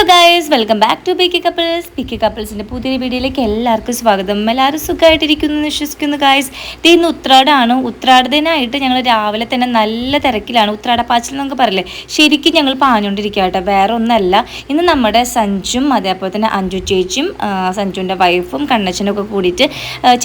Hello guys welcome back to P K couples P K കപ്പിൾസിന്റെ പുതിയ വീഡിയോയിലേക്ക് എല്ലാവർക്കും സ്വാഗതം. എല്ലാവരും സുഖമായിട്ടിരിക്കുന്നു എന്ന് വിശ്വസിക്കുന്നു ഇത് ഇന്ന് ഉത്രാടാണ്. ഉത്രാടത്തിനായിട്ട് ഞങ്ങൾ രാവിലെ തന്നെ നല്ല തിരക്കിലാണ്. ഉത്രാടപ്പാച്ചിൽ എന്നൊക്കെ പറയില്ലേ? ശരിക്കും ഞങ്ങൾ പാഞ്ഞുകൊണ്ടിരിക്കുക കേട്ടോ വേറെ ഒന്നല്ല. ഇന്ന് നമ്മുടെ സഞ്ജും അതേപോലെ തന്നെ അഞ്ജു ചേച്ചിയും സഞ്ജുവിന്റെ വൈഫും കണ്ണച്ചനും ഒക്കെ കൂടിയിട്ട്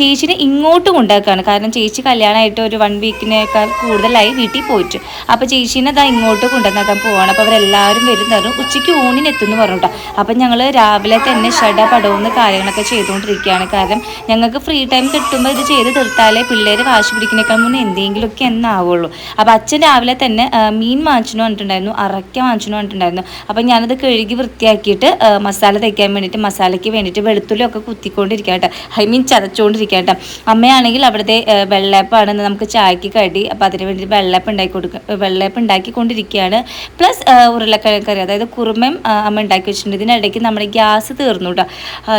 ചേച്ചിനെ ഇങ്ങോട്ട് കൊണ്ടാക്കുകയാണ് കാരണം ചേച്ചി കല്യാണമായിട്ട് ഒരു വൺ വീക്കിനേക്കാൾ കൂടുതലായി വീട്ടിൽ പോയിട്ട്. അപ്പോൾ ചേച്ചീനെ അതാ ഇങ്ങോട്ട് കൊണ്ടുവന്നാക്കാൻ പോവാണ്. അപ്പോൾ അവരെല്ലാവരും വരുന്നതും ഉച്ചയ്ക്ക് ഊണിനെത്തുന്നു പറഞ്ഞിട്ടോ. അപ്പം ഞങ്ങൾ രാവിലെ തന്നെ ഷട പടവുന്ന കാര്യങ്ങളൊക്കെ ചെയ്തുകൊണ്ടിരിക്കുകയാണ്. കാരണം ഞങ്ങൾക്ക് ഫ്രീ ടൈം കിട്ടുമ്പോൾ ഇത് ചെയ്ത് തീർത്താലേ പിള്ളേർ വാശി പിടിക്കുന്നേക്കാൾ മുന്നേ എന്തെങ്കിലുമൊക്കെ എന്നാവുള്ളൂ. അപ്പോൾ അച്ഛൻ രാവിലെ തന്നെ മീൻ വാങ്ങിച്ചു പറഞ്ഞിട്ടുണ്ടായിരുന്നു. അറയ്ക്ക വാങ്ങിച്ചു പറഞ്ഞിട്ടുണ്ടായിരുന്നു. അപ്പം ഞാനത് കഴുകി വൃത്തിയാക്കിയിട്ട് മസാല തയ്ക്കാൻ വേണ്ടിയിട്ട് മസാലയ്ക്ക് വേണ്ടിയിട്ട് വെളുത്തുള്ളിയൊക്കെ കുത്തിക്കൊണ്ടിരിക്കുക കേട്ടോ. ഐ മീൻ ചതച്ചുകൊണ്ടിരിക്കുക കേട്ടോ. അമ്മയാണെങ്കിൽ അവിടുത്തെ വെള്ളയപ്പാണ് നമുക്ക് ചായക്ക് കടി. അപ്പോൾ അതിന് വേണ്ടി വെള്ളയപ്പം ഉണ്ടാക്കി കൊടുക്കുക വെള്ളയപ്പം ഉണ്ടാക്കിക്കൊണ്ടിരിക്കുകയാണ് പ്ലസ് ഉരുളക്കിഴങ്ങ് കറി അതായത് കുറുമയും അമ്മ ഉണ്ടാക്കി വെച്ചിട്ടുണ്ട് ഇതിനിടയ്ക്ക് നമ്മുടെ ഗ്യാസ് തീർന്നു കേട്ടോ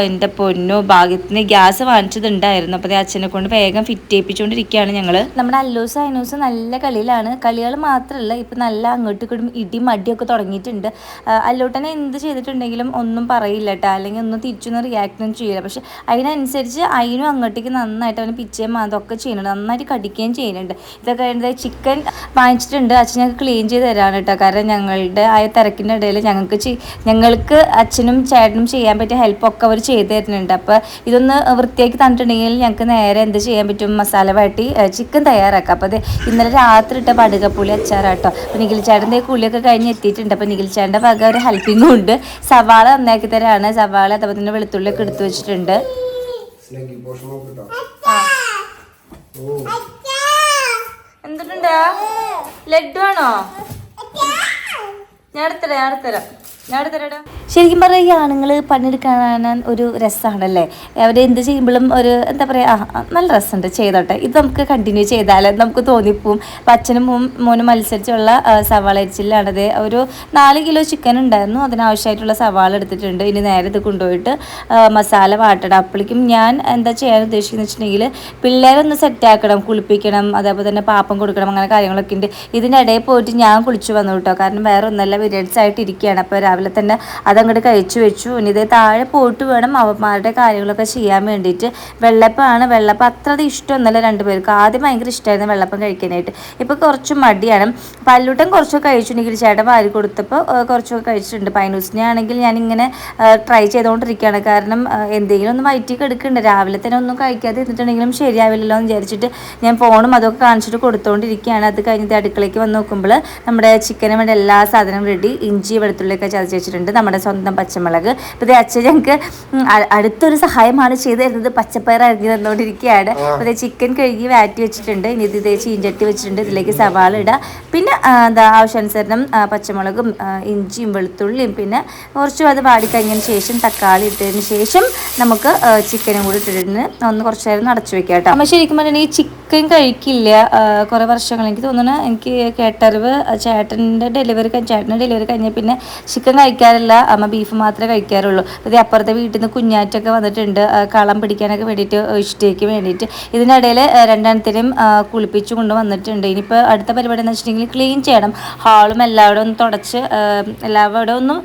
എന്റെ പൊന്നോ ഭാഗ്യത്തിന് ഗ്യാസ് വാങ്ങിച്ചതുണ്ടായിരുന്നു. അപ്പോൾ അച്ഛനെ കൊണ്ട് വേഗം ഫിറ്റ് ചെയ്യിപ്പിച്ചുകൊണ്ടിരിക്കുകയാണ് ഞങ്ങൾ നമ്മുടെ അല്ലൂസ് അയനൂസ് നല്ല കളിയിലാണ്. കളികൾ മാത്രമല്ല ഇപ്പം നല്ല അങ്ങോട്ടും ഇങ്ങോട്ടും ഇടി മടിയൊക്കെ തുടങ്ങിയിട്ടുണ്ട്. അല്ലൂട്ടനെ എന്ത് ചെയ്തിട്ടുണ്ടെങ്കിലും ഒന്നും പറയില്ല കേട്ടോ അല്ലെങ്കിൽ ഒന്നും തിരിച്ചൊന്നും റിയാക്ട് ഒന്നും ചെയ്യില്ല. പക്ഷെ അതിനനുസരിച്ച് അതിനും അങ്ങോട്ടേക്ക് നന്നായിട്ട് അവന് പിച്ചയും അതൊക്കെ ചെയ്യുന്നുണ്ട്. നന്നായിട്ട് കടിക്കുകയും ചെയ്യുന്നുണ്ട്. ഇതൊക്കെ കഴിഞ്ഞത് ചിക്കൻ വാങ്ങിച്ചിട്ടുണ്ട്. അച്ഛൻ ഞങ്ങൾക്ക് ക്ലീൻ ചെയ്ത് തരാണ് കേട്ടോ കാരണം ഞങ്ങളുടെ ആ തിരക്കിന്റെ ഇടയിൽ ഞങ്ങൾക്ക് ചെയ്- ഞങ്ങൾക്ക് അച്ഛനും ചേട്ടനും ചെയ്യാൻ പറ്റിയ ഹെൽപ്പൊക്കെ അവർ ചെയ്തു തരുന്നുണ്ട്. അപ്പോൾ ഇതൊന്ന് വൃത്തിയാക്കി തന്നിട്ടുണ്ടെങ്കിൽ ഞങ്ങൾക്ക് നേരെ എന്ത് ചെയ്യാൻ പറ്റും? മസാല വാട്ടി ചിക്കൻ തയ്യാറാക്കാം. അപ്പോൾ അത് ഇന്നലെ രാത്രി ഇട്ട പടുകപ്പുളി അച്ചാറാട്ടോ. അപ്പോൾ നിഖിൽ ചേട്ടന്റെ കുളിയൊക്കെ കഴിഞ്ഞ് എത്തിയിട്ടുണ്ട്. അപ്പോൾ നിഖിൽ ചേട്ടന്റെ വക ഒരു ഹെൽപ്പിങ്ങും ഉണ്ട്. സവാള നന്നാക്കി തരാണ്. സവാള അതുപോലെ തന്നെ വെളുത്തുള്ളിയൊക്കെ എടുത്തു വെച്ചിട്ടുണ്ട്. എന്തിട്ടുണ്ടാ? ലഡു ആണോ? ഞാൻ എടുത്തരാം ഞാൻ എടുത്തരാം. ഞാൻ എടുത്തരാടാ ശരിക്കും പറയുക ഈ ആണുങ്ങൾ പണിയെടുക്കാൻ ഒരു രസമാണല്ലേ അവർ എന്ത് ചെയ്യുമ്പോഴും ഒരു എന്താ പറയുക ആ നല്ല രസമുണ്ട്. ചെയ്തോട്ടെ. ഇത് നമുക്ക് കണ്ടിന്യൂ ചെയ്താൽ നമുക്ക് തോന്നിപ്പോവും. അപ്പം അച്ഛനും മോനും മത്സരിച്ചുള്ള സവാള അരിച്ചിലാണത്. ഒരു നാല് കിലോ ചിക്കൻ ഉണ്ടായിരുന്നു. അതിനാവശ്യമായിട്ടുള്ള സവാള എടുത്തിട്ടുണ്ട്. ഇനി നേരെ ഇത് കൊണ്ടുപോയിട്ട് മസാല വാട്ടണം. അപ്പോഴേക്കും ഞാൻ എന്താ ചെയ്യാൻ ഉദ്ദേശിക്കുന്നത് വെച്ചിട്ടുണ്ടെങ്കിൽ പിള്ളേരൊന്ന് സെറ്റാക്കണം കുളിപ്പിക്കണം. അതേപോലെ തന്നെ പാപ്പം കൊടുക്കണം. അങ്ങനെ കാര്യങ്ങളൊക്കെ ഉണ്ട്. ഇതിന്റെ ഇടയിൽ പോയിട്ട് ഞാൻ കുളിച്ചു വന്നു കേട്ടോ. കാരണം വേറെ ഒന്നല്ല. പീരിയഡ്സ് ആയിട്ട് അപ്പോൾ രാവിലെ തന്നെ അതങ്ങോട്ട് കഴിച്ചു വെച്ചു. ഇനി ഇത് താഴെ പോയിട്ട് വേണം അവന്മാരുടെ കാര്യങ്ങളൊക്കെ ചെയ്യാൻ വേണ്ടിയിട്ട്. വെള്ളപ്പമാണ് വെള്ളപ്പം അത്ര അത് ഇഷ്ടമൊന്നുമല്ല രണ്ടുപേർക്ക്. ആദ്യം ഭയങ്കര ഇഷ്ടമായിരുന്നു വെള്ളപ്പം കഴിക്കാനായിട്ട്. ഇപ്പോൾ കുറച്ച് മടിയാണ്. പല്ലൂട്ടൻ കുറച്ചൊക്കെ കഴിച്ചിട്ടുണ്ടെങ്കിൽ ചേട്ടൻ വാരി കൊടുത്തപ്പോൾ കുറച്ചൊക്കെ കഴിച്ചിട്ടുണ്ട്. പൈനൂസിനെ ആണെങ്കിൽ ഞാനിങ്ങനെ ട്രൈ ചെയ്തുകൊണ്ടിരിക്കുകയാണ് കാരണം എന്തെങ്കിലും ഒന്ന് വയറ്റിക്ക് എടുക്കുന്നുണ്ട് രാവിലെ തന്നെ ഒന്നും കഴിക്കാതെ ഇരുന്നിട്ടുണ്ടെങ്കിലും ശരിയാവില്ലല്ലോ എന്ന് വിചാരിച്ചിട്ട് ഞാൻ ഫോണും അതൊക്കെ കാണിച്ചിട്ട് കൊടുത്തുകൊണ്ടിരിക്കുകയാണ് അത് കഴിഞ്ഞിട്ട് അടുക്കളയ്ക്ക് വന്ന് നോക്കുമ്പോൾ നമ്മുടെ ചിക്കനും വേണ്ട എല്ലാ സാധനവും റെഡി ഇഞ്ചി വെളുത്തുള്ളിയൊക്കെ ചതച്ച് വെച്ചിട്ടുണ്ട്. നമ്മുടെ സ്വന്തം പച്ചമുളക്. അപ്പോൾ അച്ഛൻ ഞങ്ങൾക്ക് അടുത്തൊരു സഹായമാണ് ചെയ്തു തരുന്നത്. പച്ചപ്പയർ അരിഞ്ഞു തന്നുകൊണ്ടിരിക്കുകയാണ് അപ്പോൾ ചിക്കൻ കഴുകി വാറ്റി വെച്ചിട്ടുണ്ട്. ഇനി ഇത് ഇതേ ചീഞ്ചട്ടി വെച്ചിട്ടുണ്ട്. ഇതിലേക്ക് സവാള ഇടുക പിന്നെ എന്താ ആവശ്യാനുസരണം പച്ചമുളകും ഇഞ്ചിയും വെളുത്തുള്ളിയും പിന്നെ കുറച്ചും അത് വാടിക്കഴിഞ്ഞതിന് ശേഷം തക്കാളി ഇട്ടതിന് ശേഷം നമുക്ക് ചിക്കനും കൂടി ഇട്ടിട്ട് ഒന്ന് കുറച്ച് നേരം അടച്ചു വെക്കാം കേട്ടോ. അമ്മ ശരിക്കും പറഞ്ഞാൽ ഈ ചിക്കൻ കഴിക്കില്ല. കുറെ കുറേ വർഷങ്ങൾ എനിക്ക് തോന്നുന്നു എനിക്ക് കേട്ടറിവ് ചേട്ടന്റെ ഡെലിവറി ചേട്ടന്റെ ഡെലിവറി കഴിഞ്ഞ പിന്നെ ചിക്കൻ കഴിക്കാറില്ല. അമ്മ ബീഫ് മാത്രമേ കഴിക്കാറുള്ളൂ. അതേ അപ്പുറത്തെ വീട്ടിൽ നിന്ന് കുഞ്ഞാറ്റൊക്കെ വന്നിട്ടുണ്ട്. കളം പിടിക്കാനൊക്കെ വേണ്ടിയിട്ട് ഇഷ്ടയ്ക്ക് വേണ്ടിയിട്ട്. ഇതിനിടയിൽ രണ്ടെണ്ണത്തിനും കുളിപ്പിച്ചു കൊണ്ട് വന്നിട്ടുണ്ട് ഇനിയിപ്പോൾ അടുത്ത പരിപാടി എന്ന് വെച്ചിട്ടുണ്ടെങ്കിൽ ക്ലീൻ ചെയ്യണം. ഹാളും എല്ലാവരും ഒന്ന് തുടച്ച് എല്ലാവരും ഒന്നും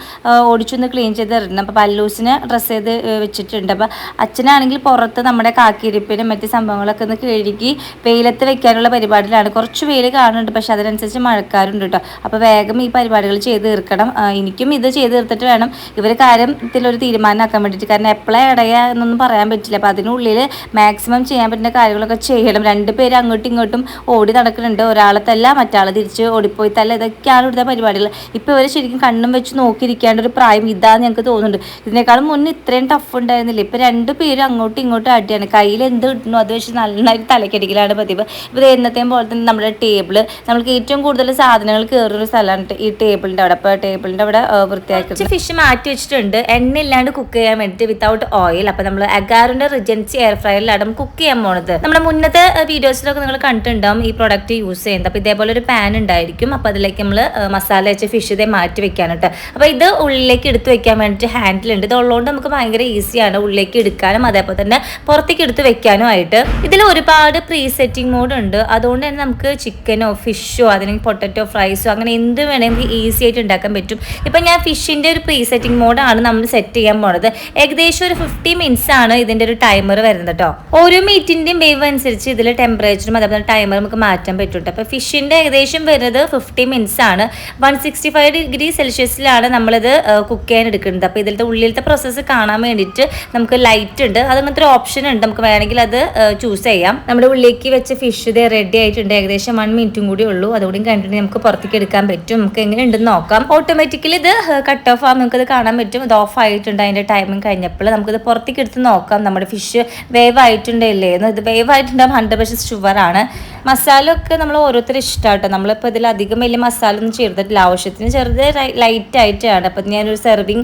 ഓടിച്ചൊന്ന് ക്ലീൻ ചെയ്ത് തരണം. അപ്പോൾ പല്ലൂസിനെ ഡ്രസ്സ് ചെയ്ത് വെച്ചിട്ടുണ്ട്. അപ്പോൾ അച്ഛനാണെങ്കിൽ പുറത്ത് നമ്മുടെ കാക്കിരിപ്പിനും മറ്റ് സംഭവങ്ങളൊക്കെ ഒന്ന് കഴുകി വെയിലത്ത് വെക്കാനുള്ള പരിപാടിയിലാണ്. കുറച്ച് വെയിൽ കാണുന്നുണ്ട് പക്ഷെ അതിനനുസരിച്ച് മഴക്കാരുണ്ട് കേട്ടോ. അപ്പോൾ വേഗം ഈ പരിപാടികൾ ചെയ്ത് തീർക്കണം. എനിക്കും ഇത് ചെയ്ത് തീർത്തിട്ട് വേണം. ഇവർ കാര്യത്തിലൊരു തീരുമാനമാക്കാൻ വേണ്ടിയിട്ട്. കാരണം എപ്പോഴാണ് ഇടയ എന്നൊന്നും പറയാൻ പറ്റില്ല. അപ്പോൾ അതിനുള്ളിൽ മാക്സിമം ചെയ്യാൻ പറ്റുന്ന കാര്യങ്ങളൊക്കെ ചെയ്യണം. രണ്ട് പേര് അങ്ങോട്ടും ഇങ്ങോട്ടും ഓടി നടക്കുന്നുണ്ട്. ഒരാളെ തല്ല മറ്റാൾ തിരിച്ച് ഓടിപ്പോയി തല്ല ഇതൊക്കെയാണ് ഇവിടുത്തെ പരിപാടികൾ ഇപ്പോൾ ഇവർ ശരിക്കും കണ്ണും വെച്ച് നോക്കിയിരിക്കേണ്ട ഒരു പ്രായം ഇതാന്ന് ഞങ്ങൾക്ക് തോന്നുന്നുണ്ട്. ഇതിനേക്കാളും മുന്നേ ഇത്രയും ടഫ് ഉണ്ടായിരുന്നില്ല? ഇപ്പോൾ രണ്ട് പേരും അങ്ങോട്ടും ഇങ്ങോട്ടും അടിയാണ്. കയ്യിൽ എന്ത് കിട്ടുന്നു അത് വെച്ച് നന്നായിട്ട് തലക്കടിക്കലാണ് പതിവ്. ഇപ്പോൾ എന്നത്തെയും പോലെ തന്നെ നമ്മുടെ ടേബിൾ നമുക്ക് ഏറ്റവും കൂടുതൽ സാധനങ്ങൾ കയറുന്ന ഒരു സ്ഥലമാണ് ഈ ടേബിളിന്റെ അവിടെ. അപ്പോൾ ടേബിളിന്റെ അവിടെ വൃത്തിയാക്കി ഫിഷ് മാറ്റി വെച്ചിട്ടുണ്ട്. എണ്ണ ഇല്ലാണ്ട് കുക്ക് ചെയ്യാൻ വേണ്ടിയിട്ട് വിത്തൗട്ട് ഓയിൽ അപ്പോൾ നമ്മൾ അഗാറിന്റെ റിജൻസി എയർ ഫ്രയറിലാണ് കുക്ക് ചെയ്യാൻ പോണത്. നമ്മുടെ മുന്നത്തെ വീഡിയോസിലൊക്കെ നിങ്ങൾ കണ്ടിട്ടുണ്ടാവും ഈ പ്രോഡക്റ്റ് യൂസ് ചെയ്യുന്നത്. അപ്പോൾ ഇതേപോലെ ഒരു പാൻ ഉണ്ടായിരിക്കും. അപ്പോൾ അതിലേക്ക് നമ്മൾ മസാല വെച്ച ഫിഷ് ഇതേ മാറ്റി വെക്കാനായിട്ട് അപ്പോൾ ഇത് ഉള്ളിലേക്ക് എടുത്ത് വെക്കാൻ വേണ്ടിയിട്ട് ഹാൻഡിലുണ്ട് ഇത് ഉള്ളതുകൊണ്ട് നമുക്ക് ഭയങ്കര ഈസിയാണ് ഉള്ളിലേക്ക് എടുക്കാനും അതേപോലെ തന്നെ പുറത്തേക്ക് എടുത്ത് വെക്കാനും ആയിട്ട്. ഇതിൽ ഒരുപാട് പ്രീ സെറ്റിംഗ് മോഡ് ഉണ്ട്. അതുകൊണ്ട് തന്നെ നമുക്ക് ചിക്കനോ ഫിഷോ അതിനെ പൊട്ടറ്റോ ഫ്രൈസോ അങ്ങനെ എന്ത് വേണമെങ്കിൽ ഈസി ആയിട്ട് ഉണ്ടാക്കാൻ പറ്റും. ഇപ്പം ഞാൻ ഫിഷിന്റെ ഒരു പ്രീ സെറ്റിംഗ് മോഡാണ് നമ്മൾ സെറ്റ് ചെയ്യാൻ പോണത്. ഏകദേശം ഒരു ഫിഫ്റ്റി മിനിറ്റ്സ് ആണ് ഇതിന്റെ ഒരു ടൈമർ വരുന്നത് കേട്ടോ ഓരോ മീറ്റിന്റെയും വേവ് അനുസരിച്ച് ഇതിൽ ടെമ്പറേച്ചറും അതേപോലെ ടൈമർ നമുക്ക് മാറ്റാൻ പറ്റും അപ്പൊ അപ്പോൾ ഫിഷിന്റെ ഏകദേശം വരുന്നത് ഫിഫ്റ്റി മിനിറ്റ്സ് ആണ് വൺ സിക്സ്റ്റി ഫൈവ് ഡിഗ്രി സെൽഷ്യസിലാണ് നമ്മളിത് കുക്ക് ചെയ്യാൻ എടുക്കുന്നത്. അപ്പോൾ ഇതിലത്തെ ഉള്ളിലത്തെ പ്രോസസ്സ് കാണാൻ വേണ്ടിയിട്ട് നമുക്ക് ലൈറ്റ് ഉണ്ട്. അത് അങ്ങനത്തെ ഒരു ഓപ്ഷൻ ഉണ്ട്. നമുക്ക് വേണമെങ്കിൽ അത് ചൂസ് ചെയ്യാം. നമ്മുടെ ഉള്ളിലേക്ക് വെച്ച ഫിഷ് ഇത് റെഡി ആയിട്ടുണ്ട്. ഏകദേശം വൺ മിനിറ്റും കൂടി ഉള്ളൂ. അതുകൂടി കണ്ടിട്ട് നമുക്ക് പുറത്തേക്ക് എടുക്കാൻ പറ്റും. നമുക്ക് എങ്ങനെ ഉണ്ടെന്ന് നോക്കാം. ഓട്ടോമാറ്റിക്കലി ഇത് കട്ട് ഓഫ് ആകും നമുക്കത് കാണാൻ പറ്റും. ഇത് ഓഫ് ആയിട്ടുണ്ട്. അതിന്റെ ടൈമിങ് കഴിഞ്ഞപ്പോൾ നമുക്കിത് പുറത്തേക്ക് എടുത്ത് നോക്കാം. നമ്മുടെ ഫിഷ് വേവ് ആയിട്ടുണ്ടല്ലേ എന്ന്. ഇത് വേവ് ആയിട്ടുണ്ടാകും ഹൺഡ്രഡ് പെർസെന്റ് ഷുഗറാണ് മസാല ഒക്കെ നമ്മൾ ഓരോരുത്തർ ഇഷ്ടമാട്ടോ നമ്മളിപ്പോൾ ഇതിൽ അധികം വലിയ മസാല ഒന്നും ചേർത്തിട്ടില്ല. ആവശ്യത്തിന് ചെറുത് ലൈറ്റ് ആയിട്ടാണ്. അപ്പം ഞാനൊരു സെർവിങ്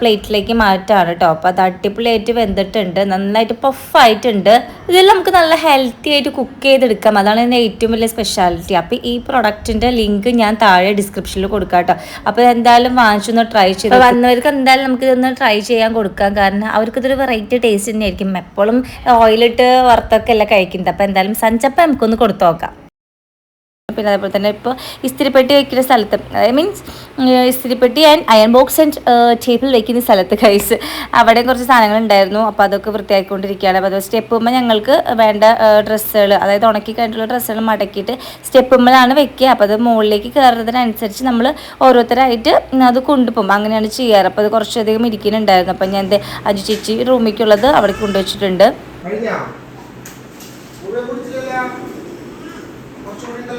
പ്ലേറ്റിലേക്ക് മാറ്റാണ് കേട്ടോ അപ്പോൾ അത് അടിപൊളിയായിട്ട് വെന്തിട്ടുണ്ട്. നന്നായിട്ട് പഫായിട്ടുണ്ട് ഇതിൽ നമുക്ക് നല്ല ഹെൽത്തി ആയിട്ട് കുക്ക് ചെയ്തെടുക്കാം. അതാണ് എന്റെ ഏറ്റവും വലിയ സ്പെഷ്യാലിറ്റി അപ്പോൾ ഈ പ്രൊഡക്റ്റിന്റെ ലിങ്ക് ഞാൻ താഴെ ഡിസ്ക്രിപ്ഷനിൽ കൊടുക്കാം കേട്ടോ അപ്പോൾ എന്തായാലും വാങ്ങിച്ചൊന്ന് ട്രൈ ചെയ്ത് വന്നവർക്ക് എന്തായാലും നമുക്ക് ഇതൊന്ന് ട്രൈ ചെയ്യാൻ കൊടുക്കാം. കാരണം അവർക്ക് ഇതൊരു വെറൈറ്റി ടേസ്റ്റ് തന്നെയായിരിക്കും. എപ്പോഴും ഓയിലിട്ട് വറുത്തൊക്കെ അല്ല കഴിക്കുന്നത്. അപ്പോൾ എന്തായാലും സഞ്ചപ്പം നമുക്കൊന്ന് കൊടുത്തു നോക്കാം പിന്നെ അതേപോലെ തന്നെ ഇപ്പോൾ ഇസ്തിരിപ്പെട്ടി വയ്ക്കുന്ന സ്ഥലത്ത് means ഇസ്തിരിപ്പെട്ടി and iron box and table വയ്ക്കുന്ന സ്ഥലത്ത് കൈസ് അവിടെ കുറച്ച് സാധനങ്ങൾ ഉണ്ടായിരുന്നു അപ്പോൾ അതൊക്കെ വൃത്തിയാക്കിക്കൊണ്ടിരിക്കുകയാണ്. അപ്പോൾ അത് സ്റ്റെപ്പുമ്പോൾ ഞങ്ങൾക്ക് വേണ്ട ഡ്രസ്സുകൾ അതായത് ഉണക്കി കഴിഞ്ഞിട്ടുള്ള ഡ്രസ്സുകൾ മടക്കിയിട്ട് സ്റ്റെപ്പുമ്പോഴാണ് വെക്കുക. അപ്പോൾ അത് മുകളിലേക്ക് കയറുന്നതിനനുസരിച്ച് നമ്മൾ ഓരോരുത്തരായിട്ട് അത് കൊണ്ടുപോകും. അങ്ങനെയാണ് ചെയ്യാറ്. അപ്പോൾ അത് കുറച്ചധികം ഇരിക്കുന്നുണ്ടായിരുന്നു. അപ്പോൾ ഞാൻ എന്റെ അജു ചേച്ചി റൂമിലേക്കുള്ളത് അവിടെ കൊണ്ടുവച്ചിട്ടുണ്ട്.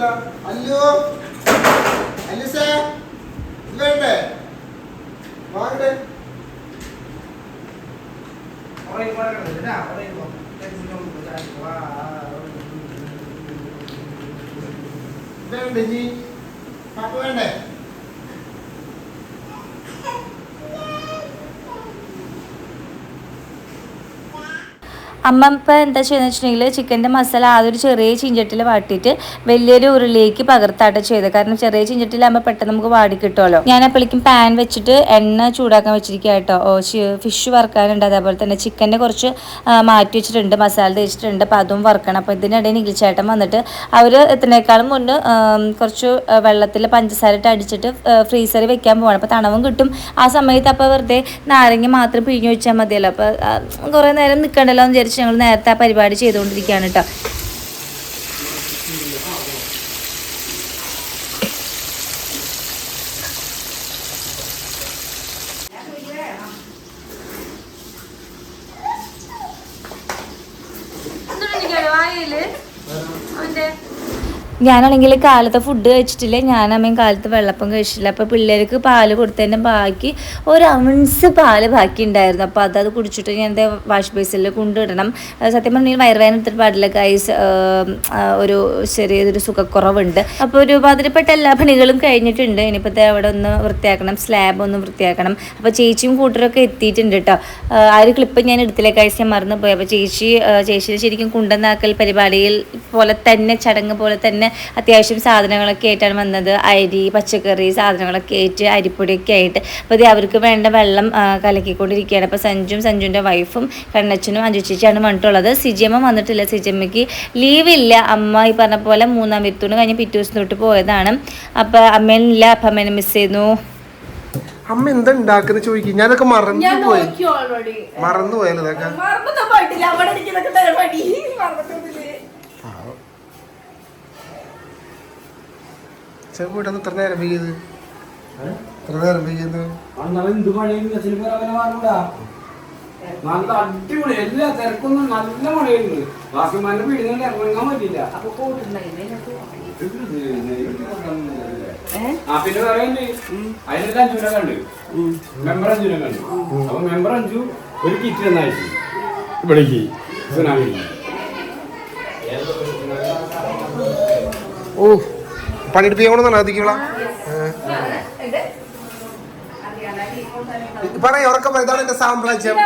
ഉണ്ടല്ലോ അല്ലോ? അല്ലുസേ ഇത് വേണ്ടേ പോ വേണ്ടേ ജി പാപ്പ വേണ്ടേ അമ്മ ഇപ്പം എന്താ ചെയ്യുന്നത് വെച്ചിട്ടുണ്ടെങ്കിൽ ചിക്കന്റെ മസാല ഒരു ചെറിയ ചീഞ്ചട്ടിൽ വാട്ടിയിട്ട് വലിയൊരു ഉരുളിലേക്ക് പകർത്താട്ട് ചെയ്തത്. കാരണം ചെറിയ ചീഞ്ചട്ടിലാകുമ്പോൾ പെട്ടെന്ന് നമുക്ക് വാടി കിട്ടുമല്ലോ ഞാൻ അപ്പോഴേക്കും പാൻ വെച്ചിട്ട് എണ്ണ ചൂടാക്കാൻ വെച്ചിരിക്കുക കേട്ടോ ഫിഷ് വറുക്കാനുണ്ട്. അതേപോലെ തന്നെ ചിക്കന്റെ കുറച്ച് മാറ്റി വെച്ചിട്ടുണ്ട്. മസാല തേച്ചിട്ടുണ്ട്. അപ്പോൾ അതും വറുക്കണം. അപ്പോൾ ഇതിനിടയിൽ നികിൽച്ചേട്ടൻ വന്നിട്ട് അവർ ഇതിനേക്കാളും മുന്നേ കുറച്ച് വെള്ളത്തിൽ പഞ്ചസാര ഇട്ട് അടിച്ചിട്ട് ഫ്രീസറിൽ വെക്കാൻ പോകണം അപ്പോൾ തണവും കിട്ടും. ആ സമയത്ത് അപ്പോൾ വെറുതെ നാരങ്ങ മാത്രം പിഴിഞ്ഞ് വെച്ചാൽ മതിയല്ലോ. അപ്പോൾ കുറേ നേരം നിൽക്കണ്ടല്ലോ എന്ന് ഞങ്ങൾ നേരത്തെ പരിപാടി ചെയ്തുകൊണ്ടിരിക്കുകയാണ് കേട്ടോ. ഞാനാണെങ്കിൽ കാലത്തെ ഫുഡ് കഴിച്ചിട്ടില്ല? ഞാനമ്മയും കാലത്ത് വെള്ളപ്പം കഴിച്ചിട്ടില്ല. അപ്പോൾ പിള്ളേർക്ക് പാൽ കൊടുത്തതിന്റെ ബാക്കി ഒരു അവൺസ് പാൽ ബാക്കി ഉണ്ടായിരുന്നു അപ്പോൾ അതത് കുടിച്ചിട്ട് ഞാൻ എന്റെ വാഷ് ബേസിൽ കൊണ്ടിടണം. അത് സത്യം പറഞ്ഞാൽ വയറുവേദന എടുത്തിട്ട് പാടില്ല കൈസ് ഒരു ചെറിയൊരു സുഖക്കുറവുണ്ട്. അപ്പോൾ ഒരു പതിരിപ്പെട്ട എല്ലാ പണികളും കഴിഞ്ഞിട്ടുണ്ട്. ഇനിയിപ്പോൾ അവിടെ ഒന്ന് വൃത്തിയാക്കണം. സ്ലാബ് ഒന്ന് വൃത്തിയാക്കണം. അപ്പോൾ ചേച്ചിയും കൂട്ടരൊക്കെ എത്തിയിട്ടുണ്ട് കേട്ടോ ആ ഒരു ക്ലിപ്പ് ഞാൻ എടുത്തില്ല കൈസ് ഞാൻ മറന്നുപോയി. അപ്പോൾ ചേച്ചി ആ, ചേച്ചിയുടെ ശരിക്കും കുണ്ടനാക്കൽ പരിപാടിയിൽ പോലെ തന്നെ ചടങ്ങ് പോലെ തന്നെ അത്യാവശ്യം സാധനങ്ങളൊക്കെ ആയിട്ടാണ് വന്നത്. അരി പച്ചക്കറി സാധനങ്ങളൊക്കെ ആയിട്ട് അരിപ്പൊടിയൊക്കെ ആയിട്ട്. അപ്പോൾ ഇത് അവർക്ക് വേണ്ട വെള്ളം കലക്കിക്കൊണ്ടിരിക്കുകയാണ്. അപ്പോൾ സഞ്ജുവും സഞ്ജുവിന്റെ വൈഫും കണ്ണച്ചനും അഞ്ചു ചേച്ചിയാണ് വന്നിട്ടുള്ളത് സിജിയമ്മ വന്നിട്ടില്ല. സിജിയമ്മയ്ക്ക് ലീവില്ല. അമ്മ ഈ പറഞ്ഞ പോലെ മൂന്നാം വിരുത്തൂണ് കഴിഞ്ഞ് പിറ്റേ ദിവസം തൊട്ട് പോയതാണ്. അപ്പോൾ അമ്മേനില്ല. അപ്പം അമ്മേനെ മിസ് ചെയ്യുന്നു അമ്മ എന്താ ഉണ്ടാക്കുന്ന ചോദിക്കും. ഞാനൊക്കെ മറന്നു പോയി. മറന്നു പോയാലോ ഇതൊക്കെ മറന്നിട്ട് പോയിട്ടില്ല അവിടെ ഇരിക്കുന്നൊക്കെ പരിപാടി മറന്നിട്ടൊന്നുമില്ലേ ചെറുപ്പം ഇത്ര നേരം പെയ്യത് ഇത്ര നേരം പെയ്യത് അന്നാലും എന്ത് പണിയായിരുന്നു ബസ്സിൽ പോയി അവനെ പറഞ്ഞൂടാ നല്ല അടിപൊളി എല്ലാ തിരക്കൊന്നും നല്ല മഴയായിരുന്നു വാസുമാന്റെ വീടിന് ഇറങ്ങാൻ പറ്റില്ല ആ പിന്നെ പറയുന്നുണ്ട് അതിനെല്ലാം അഞ്ചു രൂപ കണ്ട്. മെമ്പർ അഞ്ചു രൂപ കണ്ടു അപ്പൊ മെമ്പർ അഞ്ചു ഒരു കിറ്റ് തന്നയച്ചു ഇവിടേക്ക് സുനാമിക്ക്. ഓ. പണിയെടുപ്പിക്കണമെന്നാണ് അതിക്കുള്ള പറയ ഉറക്കം ഇതാണ് എന്റെ സാമ്രാജ്യം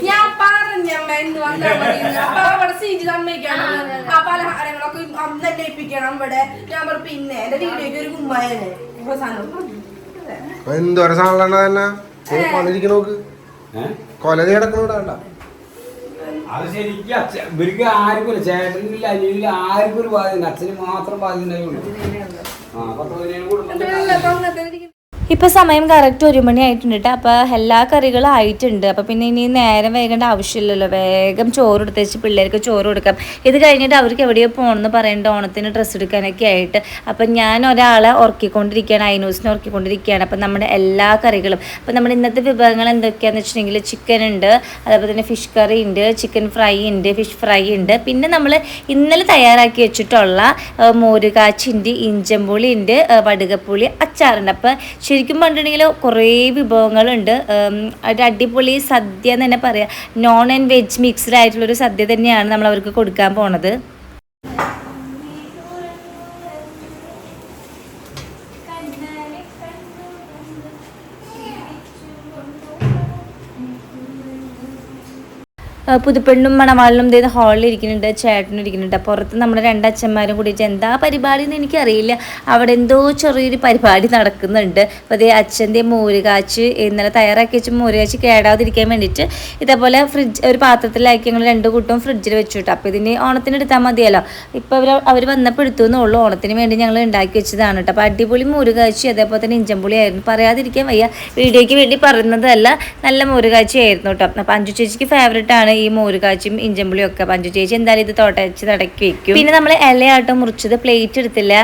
ഞാൻ- പറഞ്ഞമ്മ എന്ന് മതി. അപ്പൊ അവിടെ സമ്മതിക്കണം. ആ പലഹാരങ്ങളൊക്കെ അന്ന് തന്നെ ഏൽപ്പിക്കണം ഇവിടെ ഞാൻ പറഞ്ഞു പിന്നെ എന്റെ വീഡിയോക്ക് ഒരു കുമ്മായാണ് അവസാനം എന്തോരം സാധനം തന്നെ? പണിരിക്കണ നോക്ക്. ഏഹ് കൊല കിടക്കണ വേണ്ട. അത് ശരിക്കും ഇവർക്ക് ആർക്കും ചേട്ടനില്ല അനിയില്ല ആർക്കും ഒരു ബാധ്യത അച്ഛന് മാത്രം ബാധ്യതയുള്ളൂ ആ പത്ത് പതിനേഴ് കുടുംബം ഇപ്പൊ സമയം കറക്റ്റ് ഒരു മണി ആയിട്ടുണ്ട് കേട്ടോ അപ്പോൾ എല്ലാ കറികളും ആയിട്ടുണ്ട്. അപ്പോൾ പിന്നെ ഇനി നേരം വേകേണ്ട ആവശ്യമില്ലല്ലോ. വേഗം ചോറ് എടുത്ത് വെച്ച് പിള്ളേർക്ക് ചോറ് കൊടുക്കാം. ഇത് കഴിഞ്ഞിട്ട് അവർക്ക് എവിടെയോ പോകണമെന്ന് പറയേണ്ട. ഓണത്തിന് ഡ്രസ്സ് എടുക്കാനൊക്കെ ആയിട്ട്. അപ്പം ഞാൻ ഒരാളെ ഉറക്കിക്കൊണ്ടിരിക്കുകയാണ്. ഐനൂസിനെ ഉറക്കിക്കൊണ്ടിരിക്കുകയാണ്. അപ്പം നമ്മുടെ എല്ലാ കറികളും. അപ്പം നമ്മുടെ ഇന്നത്തെ വിഭവങ്ങൾ എന്തൊക്കെയാണെന്ന് വെച്ചിട്ടുണ്ടെങ്കിൽ ചിക്കൻ ഉണ്ട്. അതേപോലെ തന്നെ ഫിഷ് കറി ഉണ്ട്. ചിക്കൻ ഫ്രൈ ഉണ്ട്. ഫിഷ് ഫ്രൈ ഉണ്ട്. പിന്നെ നമ്മൾ ഇന്നലെ തയ്യാറാക്കി വെച്ചിട്ടുള്ള മോരുകാച്ചിന്റെ മോര് കാച്ചിന്റെ ഇഞ്ചമ്പുളി ഉണ്ട് വടുകപ്പുളി അച്ചാറുണ്ട്. അപ്പം ശരിക്കും പറഞ്ഞിട്ടുണ്ടെങ്കിൽ കുറേ വിഭവങ്ങളുണ്ട്. ഒരു അടിപൊളി സദ്യ എന്ന് തന്നെ പറയാം. നോൺ ആൻഡ് വെജ് മിക്സ്ഡ് ആയിട്ടുള്ളൊരു സദ്യ തന്നെയാണ് നമ്മൾ അവർക്ക് കൊടുക്കാൻ പോണത്. പുതുപ്പെണ്ണും മണവാളിനും ഇതേ ഹാളിൽ ഇരിക്കുന്നുണ്ട് ചേട്ടനും ഇരിക്കുന്നുണ്ട് പുറത്ത് നമ്മുടെ രണ്ടച്ഛന്മാരും കൂടിയിട്ട് എന്താ പരിപാടി എന്ന് എനിക്കറിയില്ല. അവിടെ എന്തോ ചെറിയൊരു പരിപാടി നടക്കുന്നുണ്ട്. അപ്പോൾ അതേ അച്ഛന്റെ മോര് കാച്ച് ഇന്നലെ തയ്യാറാക്കി വെച്ച് മോര് കാച്ച് കേടാതിരിക്കാൻ വേണ്ടിയിട്ട് ഇതേപോലെ ഫ്രിഡ്ജ് ഒരു പാത്രത്തിലാക്കി ഞങ്ങൾ രണ്ട് കൂട്ടവും ഫ്രിഡ്ജിൽ വെച്ചു കേട്ടോ. അപ്പോൾ ഇതിന് ഓണത്തിന് എടുത്താൽ മതിയല്ലോ. ഇപ്പോൾ അവർ അവർ വന്നപ്പോൾ എടുത്തു എന്നുള്ളൂ ഓണത്തിന് വേണ്ടി ഞങ്ങൾ ഉണ്ടാക്കി വെച്ചതാണ് കേട്ടോ. അപ്പോൾ അടിപൊളി മോര് കാച്ചി അതേപോലെ തന്നെ ഇഞ്ചമ്പുളി ആയിരുന്നു പറയാതിരിക്കാൻ വയ്യ. വീഡിയോയ്ക്ക് വേണ്ടി പറയുന്നതല്ല നല്ല മോര് കാച്ചി ആയിരുന്നു കേട്ടോ. അപ്പോൾ അഞ്ചു ചേച്ചിക്ക് ഫേവറേറ്റ് ആണ്. ഈ മോര് കാച്ചും ഇഞ്ചമ്പുളിയും ഒക്കെ പഞ്ചു ചേച്ചി എന്തായാലും ഇത് തോട്ടച്ച് തടക്കി വെക്കും. പിന്നെ നമ്മൾ ഇലയാട്ടോ മുറിച്ചത് പ്ലേറ്റ് എടുത്തില്ല.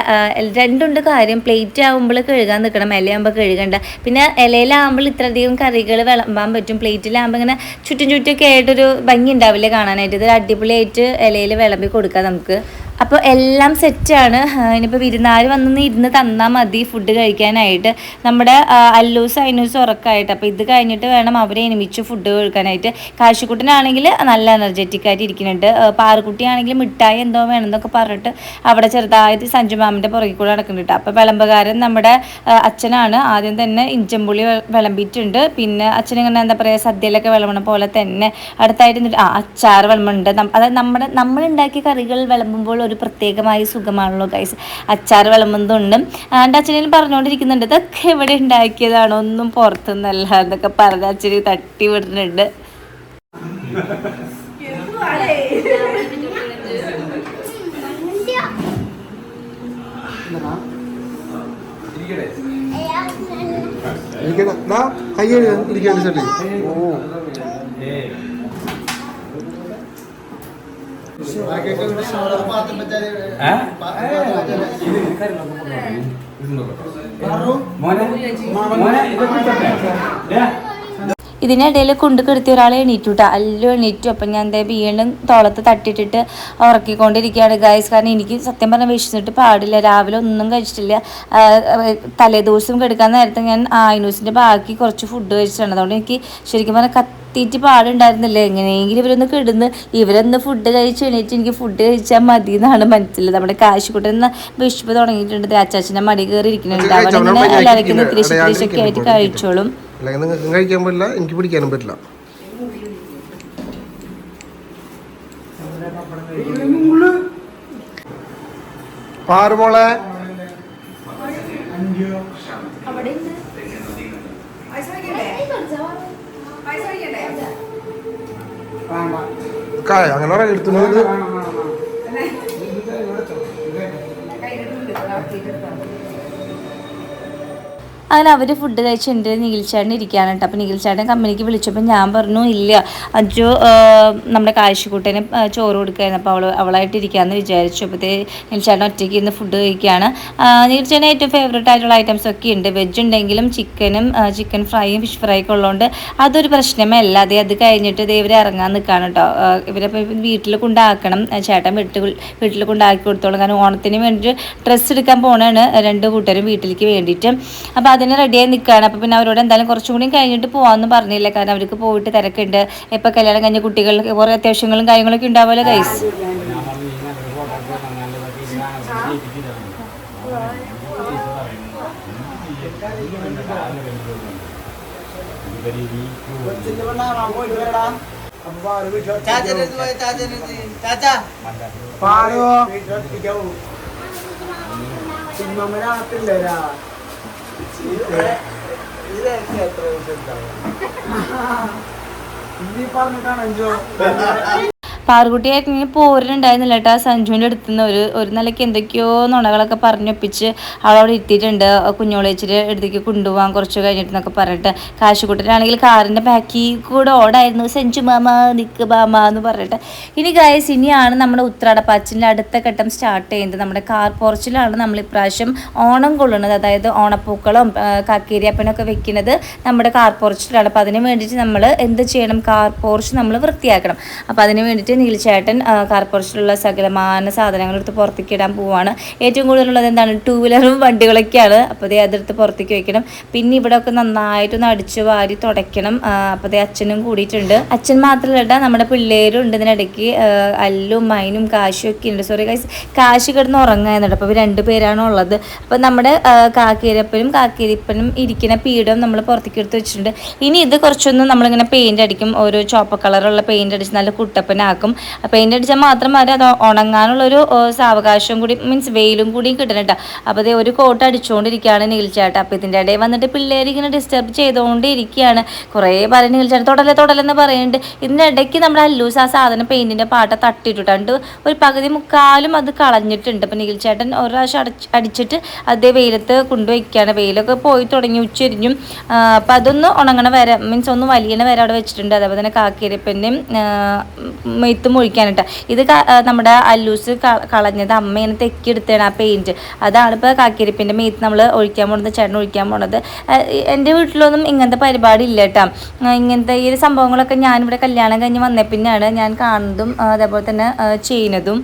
രണ്ടുണ്ട് കാര്യം. പ്ലേറ്റ് ആകുമ്പോൾ കഴുകാൻ നിൽക്കണം ഇലയാകുമ്പോൾ കഴുകണ്ട. പിന്നെ ഇലയിലാകുമ്പോൾ ഇത്രയധികം കറികൾ വിളമ്പാൻ പറ്റും. പ്ലേറ്റിലാകുമ്പോൾ ഇങ്ങനെ ചുറ്റും ചുറ്റൊക്കെ ആയിട്ടൊരു ഭംഗി ഉണ്ടാവില്ല കാണാനായിട്ട്. ഇത് അടിപൊളിയായിട്ട് ഇലയിൽ വിളമ്പി കൊടുക്കാം നമുക്ക്. അപ്പോൾ എല്ലാം സെറ്റാണ്. ഇനിയിപ്പോൾ വിരുന്നാർ വന്നൊന്ന് ഇരുന്ന് തന്നാൽ മതി ഫുഡ് കഴിക്കാനായിട്ട്. നമ്മുടെ അല്ലൂസ് അയിനൂസ് ഉറക്കമായിട്ട് അപ്പോൾ ഇത് കഴിഞ്ഞിട്ട് വേണം അവരെ എനിമിച്ച് ഫുഡ് കഴിക്കാനായിട്ട് കാശിക്കുട്ടനാണെങ്കിൽ നല്ല എനർജറ്റിക് ആയിട്ട് ഇരിക്കുന്നുണ്ട്. പാറുക്കുട്ടിയാണെങ്കിൽ മിഠായി എന്തോ വേണമെന്നൊക്കെ പറഞ്ഞിട്ട് അവിടെ ചെറുതായിട്ട് സഞ്ജു മാമിന്റെ പുറകിൽ കൂടെ നടക്കുന്നുണ്ട്. അപ്പോൾ വിളമ്പുകാരൻ നമ്മുടെ അച്ഛനാണ്. ആദ്യം തന്നെ ഇഞ്ചമ്പുളി വിളമ്പിയിട്ടുണ്ട്. പിന്നെ അച്ഛനിങ്ങനെ എന്താ പറയുക സദ്യയിലൊക്കെ വിളമ്പണ പോലെ തന്നെ അടുത്തായിട്ട് ആ അച്ചാർ വിളമ്പുന്നുണ്ട് നം- അതായത് നമ്മുടെ നമ്മൾ ഉണ്ടാക്കിയ കറികൾ വിളമ്പുമ്പോൾ പ്രത്യേകമായ സുഖമാണല്ലോ ഗൈസ് അച്ചാർ വിളമ്പുന്നുണ്ട്. എന്റെ അച്ഛനും പറഞ്ഞുകൊണ്ടിരിക്കുന്നുണ്ട് ഇതൊക്കെ ഇവിടെ ഉണ്ടാക്കിയതാണോ? ഒന്നും പുറത്തുനിന്നല്ല എന്നൊക്കെ പറഞ്ഞ അച്ഛന് തട്ടി വിടുന്നുണ്ട്. ഇരിക്കണം ദാ കൈ ഇരിക്കാൻ ഓ ഏയ് ഏ? ഇത് മോനെ മോനെ ഇതൊക്കെ ഇട്ടോട്ടെ? ഏ? ഇതിനിടയിൽ കൊണ്ട് കിടത്തി ഒരാളെ എണീറ്റുട്ട അല്ലോ എണീറ്റു. അപ്പം ഞാൻ എന്താ വീണ്ടും തോളത്ത് തട്ടിട്ടിട്ട് ഉറക്കിക്കൊണ്ടിരിക്കുകയാണ്. ഗായസ് കാരണം എനിക്ക് സത്യം പറഞ്ഞാൽ വിശന്നിട്ട് പാടില്ല. രാവിലെ ഒന്നും കഴിച്ചിട്ടില്ല. തലേദിവസം കെടുക്കാൻ നേരത്തെ ഞാൻ ആയിനൂസിന്റെ ബാക്കി കുറച്ച് ഫുഡ് കഴിച്ചിട്ടുണ്ട് അതുകൊണ്ട് എനിക്ക് ശരിക്കും പറഞ്ഞാൽ കത്തിയിട്ട് പാടുണ്ടായിരുന്നില്ല? എങ്ങനെയെങ്കിലും ഇവരൊന്ന് കിടന്ന് ഇവരൊന്ന് ഫുഡ് കഴിച്ച് എണീറ്റ് എനിക്ക് ഫുഡ് കഴിച്ചാൽ മതി എന്നാണ് മനസ്സിലായത്. നമ്മുടെ കാശുകൂട്ടുന്ന വിഷപ്പ് തുടങ്ങിയിട്ടുണ്ട്. അച്ചാച്ചന്റെ മടി കയറി ഇരിക്കുന്നുണ്ട് അവിടെ ഇങ്ങനെ എല്ലാവർക്കും കൃഷി കൃഷിയൊക്കെ ആയിട്ട് കഴിച്ചോളും. അല്ലെങ്കിൽ നിങ്ങൾക്ക് കഴിക്കാൻ പറ്റില്ല എനിക്ക് പിടിക്കാനും പറ്റില്ല. പാറുമോളെ അവിടെ? കായ അങ്ങനെ എടുത്തുന്നത്. അങ്ങനെ അവർ ഫുഡ് കഴിച്ചിട്ടുണ്ട്. നീൽച്ചേട്ടൻ ഇരിക്കുകയാണ് കേട്ടോ. അപ്പോൾ നീൽച്ചേട്ടൻ കമ്പനിക്ക് വിളിച്ചപ്പോൾ ഞാൻ പറഞ്ഞു ഇല്ല. അജു നമ്മുടെ കാശിക്കൂട്ടന് ആ, ചോറ് കൊടുക്കുകയായിരുന്നു. അപ്പോൾ അവൾ അവളായിട്ട് ഇരിക്കാമെന്ന് വിചാരിച്ചു. അപ്പോഴത്തേ നീൽച്ചേട്ടൻ ഒറ്റയ്ക്ക് ഇന്ന് ഫുഡ് കഴിക്കുകയാണ്. ആ, നീൽച്ചേട്ടൻ ഏറ്റവും ഫേവറേറ്റ് ആയിട്ടുള്ള ഐറ്റംസ് ഒക്കെ ഉണ്ട്. വെജ് ഉണ്ടെങ്കിലും ചിക്കനും ചിക്കൻ ഫ്രൈയും ഫിഷ് ഫ്രൈ ഒക്കെ ഉള്ളതുകൊണ്ട് അതൊരു പ്രശ്നമേ അല്ല അതെ അത് കഴിഞ്ഞിട്ട് ഇതേ ഇറങ്ങാൻ നിൽക്കുകയാണ് കേട്ടോ. ഇവരെ വീട്ടിൽ കൊണ്ടാക്കണം. ചേട്ടൻ വീട്ടിൽ വീട്ടിൽ കൊണ്ടാക്കി കൊടുത്തോളും. കാരണം ഓണത്തിന് വേണ്ടിയിട്ട് ഡ്രസ്സ് എടുക്കാൻ പോകണമാണ് രണ്ട് കൂട്ടരും വീട്ടിലേക്ക് വേണ്ടിയിട്ട്. അപ്പോൾ അതിന് റെഡിയായി നിൽക്കുകയാണ് അപ്പോൾ പിന്നെ അവരോട് എന്തായാലും കുറച്ചും കൂടി കഴിഞ്ഞിട്ട് പോകാമെന്ന് പറഞ്ഞില്ല? കാരണം അവർക്ക് പോയിട്ട് തിരക്കുണ്ട്. ഇപ്പോൾ കല്യാണം കഴിഞ്ഞ കുട്ടികൾ കുറേ അത്യാവശ്യങ്ങളും കാര്യങ്ങളൊക്കെ ഉണ്ടാവുമല്ലോ കൈസ് പാൽ. ഉണ്ടാവും പറഞ്ഞിട്ടാണ് അഞ്ചോ പാറുകുട്ടിയായിട്ട് ഇങ്ങനെ പോരുന്നുണ്ടായിരുന്നില്ല കേട്ടോ. സഞ്ജുവിന്റെ അടുത്ത് നിന്ന് ഒരു ഒരു നിലയ്ക്ക് എന്തൊക്കെയോ നുണകളൊക്കെ പറഞ്ഞൊപ്പിച്ച് അവളവിടെ എത്തിയിട്ടുണ്ട്. കുഞ്ഞോളേച്ചിന്റെ അടുത്തേക്ക് കൊണ്ടുപോകാൻ കുറച്ച് കഴിഞ്ഞിട്ടെന്നൊക്കെ പറഞ്ഞിട്ട് കാശുകുട്ടനാണെങ്കിൽ കാറിന്റെ ബാക്കിൽ കൂടെ ഓടായിരുന്നു. സഞ്ജു മാമ നിക്ക് മാമ എന്ന് പറഞ്ഞിട്ട്. ഇനി ഗായസ് ഇനിയാണ് നമ്മുടെ ഉത്രാടപ്പാച്ചിന്റെ അടുത്ത ഘട്ടം സ്റ്റാർട്ട് ചെയ്യുന്നത്. നമ്മുടെ കാർ പോർച്ചിലാണ് നമ്മൾ ഇപ്രാവശ്യം ഓണം കൊള്ളുന്നത്. അതായത് ഓണപ്പൂക്കളും കക്കേരിയപ്പനൊക്കെ വെക്കുന്നത് നമ്മുടെ കാർ പോർച്ചിലാണ് അപ്പോൾ അതിന് വേണ്ടിയിട്ട് നമ്മൾ എന്ത് ചെയ്യണം? കാർ പോർച്ച് നമ്മൾ വൃത്തിയാക്കണം. അപ്പോൾ അതിന് വേണ്ടിയിട്ട് നീലച്ചേട്ടൻ ആ, കാർ പോർച്ചിലുള്ള സകലമാന സാധനങ്ങൾ എടുത്ത് പുറത്തേക്ക് ഇടാൻ പോവാണ്. ഏറ്റവും കൂടുതലുള്ളത് എന്താണ്? ടൂ വീലറും വണ്ടികളൊക്കെയാണ്. അപ്പോൾ അതേ അതെടുത്ത് പുറത്തേക്ക് വെക്കണം. പിന്നെ ഇവിടെ ഒക്കെ നന്നായിട്ടൊന്ന് അടിച്ച് വാരി തുടയ്ക്കണം. അപ്പോൾ അതേ അച്ഛനും കൂടിയിട്ടുണ്ട്. അച്ഛൻ മാത്രമല്ല നമ്മുടെ പിള്ളേരും ഉണ്ട് ഇതിനിടയ്ക്ക്. അല്ലും മൈനും കാശും ഒക്കെ ഉണ്ട്. സോറി കാശ് കാശ് കിടന്ന് ഉറങ്ങാന്നുണ്ട് അപ്പോൾ രണ്ടുപേരാണ് രണ്ട് പേരാണ് ഉള്ളത്. അപ്പോൾ നമ്മുടെ കാക്കേരപ്പനും കാക്കേരിപ്പനും ഇരിക്കുന്ന പീഠം നമ്മൾ പുറത്തേക്ക് എടുത്ത് വെച്ചിട്ടുണ്ട്. ഇനി ഇത് കുറച്ചൊന്ന് നമ്മളിങ്ങനെ പെയിന്റ് അടിക്കും. ഒരു ചോപ്പ കളറുള്ള പെയിന്റ് അടിച്ച് നല്ല കുട്ടപ്പനാക്കും. പെയിന്റ് അടിച്ചാൽ മാത്രം വരെ അത് ഉണങ്ങാനുള്ളൊരു സാവകാശവും കൂടി മീൻസ് വെയിലും കൂടി കിട്ടണം കേട്ടോ അപ്പോൾ അതേ ഒരു കോട്ട് അടിച്ചുകൊണ്ടിരിക്കുകയാണ് നീൽച്ചേട്ട അപ്പോൾ ഇതിന്റെ ഇടയിൽ വന്നിട്ട് പിള്ളേർ ഇങ്ങനെ ഡിസ്റ്റർബ് ചെയ്തുകൊണ്ടിരിക്കുകയാണ് കുറേ പറഞ്ഞ് നീൽച്ചേട്ടൻ തൊടലെ തൊടലെന്ന് പറയുന്നുണ്ട് ഇതിന്റെ ഇടയ്ക്ക് നമ്മുടെ അല്ലൂസ് ആ സാധനം പെയിന്റിന്റെ പാട്ട തട്ടിയിട്ടുണ്ട് ഒരു പകുതി മുക്കാലും അത് കളഞ്ഞിട്ടുണ്ട്. അപ്പോൾ നീൽച്ചേട്ടൻ ഒരു പ്രാവശ്യം അടച്ച് അടിച്ചിട്ട് അതേ വെയിലത്ത് കൊണ്ടുവയ്ക്കുകയാണ്. വെയിലൊക്കെ പോയി തുടങ്ങി ഉച്ചരിഞ്ഞും. അപ്പോൾ അതൊന്ന് ഉണങ്ങണ വരെ മീൻസ് ഒന്ന് വലിയണ വരെ അവിടെ വെച്ചിട്ടുണ്ട്. അതേപോലെ തന്നെ കാക്കിരിപ്പന്റെയും മെയ്ത്തും ഒഴിക്കാനിട്ട്. ഇത് നമ്മുടെ അല്ലൂസ് കളഞ്ഞത് അമ്മ ഇങ്ങനെ തെക്കിയെടുത്താണ് ആ പെയിന്റ് അതാണ് ഇപ്പോൾ കാക്കിരിപ്പിന്റെ മെയ്ത്ത് നമ്മൾ ഒഴിക്കാൻ പോണത് ചേട്ടൻ ഒഴിക്കാൻ പോണത്. എന്റെ വീട്ടിലൊന്നും ഇങ്ങനത്തെ പരിപാടി ഇല്ല കേട്ടോ. ഇങ്ങനത്തെ ഈ സംഭവങ്ങളൊക്കെ ഞാനിവിടെ കല്യാണം കഴിഞ്ഞ് വന്നേ പിന്നെയാണ് ഞാൻ കാണുന്നതും അതേപോലെ തന്നെ ചെയ്യുന്നതും.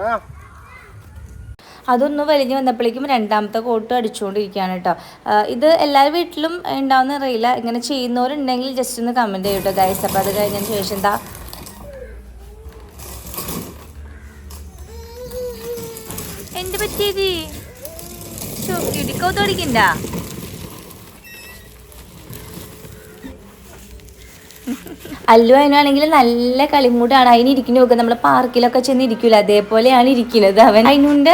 ആ. അതൊന്ന് വലിഞ്ഞ് വന്നപ്പോഴേക്കും രണ്ടാമത്തെ കോട്ട് അടിച്ചുകൊണ്ടിരിക്കുകയാണ് കേട്ടോ. ഇത് എല്ലാ വീട്ടിലും ഉണ്ടാവുന്ന അറിയില്ല. ഇങ്ങനെ ചെയ്യുന്നവരുണ്ടെങ്കിൽ ജസ്റ്റ് ഒന്ന് കമന്റ് ചെയ്യും കേട്ടോ ഗൈസ് അപ്പോൾ അത് കഴിഞ്ഞതിന് ശേഷം എന്താ? എന്ത് പറ്റിയത്? ചോക്കിടിക്കോ അല്ലു അതിനാണെങ്കിൽ നല്ല കളിമൂടാണ്. അതിന് ഇരിക്കുന്ന നോക്കുക നമ്മൾ പാർക്കിലൊക്കെ ചെന്ന് ഇരിക്കില്ല അതേപോലെയാണ് ഇരിക്കുന്നത്. അവൻ അതിനുണ്ട്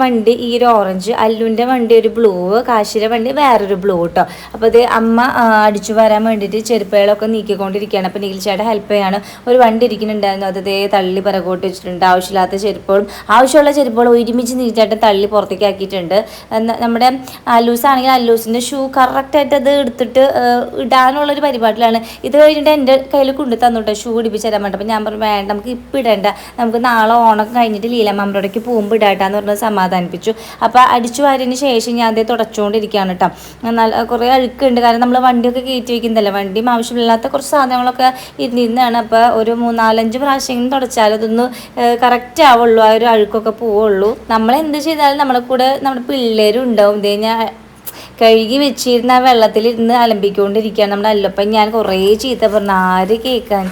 വണ്ടി ഈ ഒരു ഓറഞ്ച് അല്ലുവിന്റെ വണ്ടി ഒരു ബ്ലൂ കാശിയുടെ വണ്ടി വേറൊരു ബ്ലൂ കേട്ടോ അപ്പോൾ അത് അമ്മ അടിച്ചു വരാൻ വേണ്ടിയിട്ട് ചെരുപ്പുകളൊക്കെ നീക്കിക്കൊണ്ടിരിക്കുകയാണ്. അപ്പോൾ ചേട്ടൻ ഹെൽപ്പ് ചെയ്യാണ്. ഒരു വണ്ടി ഇരിക്കുന്നുണ്ടായിരുന്നു. അത് അതേ തള്ളി പിറകോട്ട് വെച്ചിട്ടുണ്ട്. ആവശ്യമില്ലാത്ത ചെരുപ്പുകളും ആവശ്യമുള്ള ചെരുപ്പുകൾ ഒരുമിച്ച് നീൽച്ചേട്ടൻ തള്ളി പുറത്തേക്ക് ആക്കിയിട്ടുണ്ട്. നമ്മുടെ അല്ലൂസ് ആണെങ്കിൽ അല്ലൂസിന്റെ ഷൂ കറക്റ്റായിട്ട് അത് എടുത്തിട്ട് ഇടാനുള്ള ഇടാനുള്ളൊരു പരിപാടിയിലാണ്. ഇത് കഴിഞ്ഞിട്ട് എന്റെ കയ്യിൽ കൊണ്ടു തന്നുട്ടോ ഷൂ ഇടിപ്പിച്ച് തരാൻ വേണ്ട ഞാൻ പറഞ്ഞു വേണ്ട നമുക്ക് ഇപ്പം ഇടണ്ട. നമുക്ക് നാളെ ഓണം കഴിഞ്ഞിട്ട് ലീലമ്മയോടേക്ക് പോകുമ്പോൾ ഇടാട്ടാന്ന് പറഞ്ഞ് സമാധാനിപ്പിച്ചു. അപ്പോൾ അടിച്ചു വാരിന് ശേഷം ഞാൻ അതേ തുടച്ചുകൊണ്ടിരിക്കുകയാണ് കേട്ടോ നല്ല കുറേ അഴുക്കുണ്ട്. കാരണം നമ്മൾ വണ്ടിയൊക്കെ കയറ്റി വയ്ക്കുന്നതല്ലേ? വണ്ടിയും ആവശ്യമില്ലാത്ത കുറച്ച് സാധനങ്ങളൊക്കെ ഇരുന്നിരുന്നാണ് അപ്പോൾ ഒരു മൂന്നാലഞ്ച് പ്രാവശ്യം തുടച്ചാൽ അതൊന്ന് കറക്റ്റ് ആവുള്ളൂ. ആ ഒരു അഴുക്കൊക്കെ പോവുള്ളൂ. നമ്മൾ എന്ത് ചെയ്താലും നമ്മുടെ കൂടെ നമ്മുടെ പിള്ളേരും ഉണ്ടാവും. ഇതേ ഞാൻ കഴുകി വെച്ചിരുന്ന ആ വെള്ളത്തിലിരുന്ന് അലമ്പിക്കൊണ്ടിരിക്കുകയാണ് നമ്മുടെ അല്ലപ്പം ഞാൻ കുറേ ചീത്ത പറഞ്ഞു. ആര് കേൾക്കാൻ?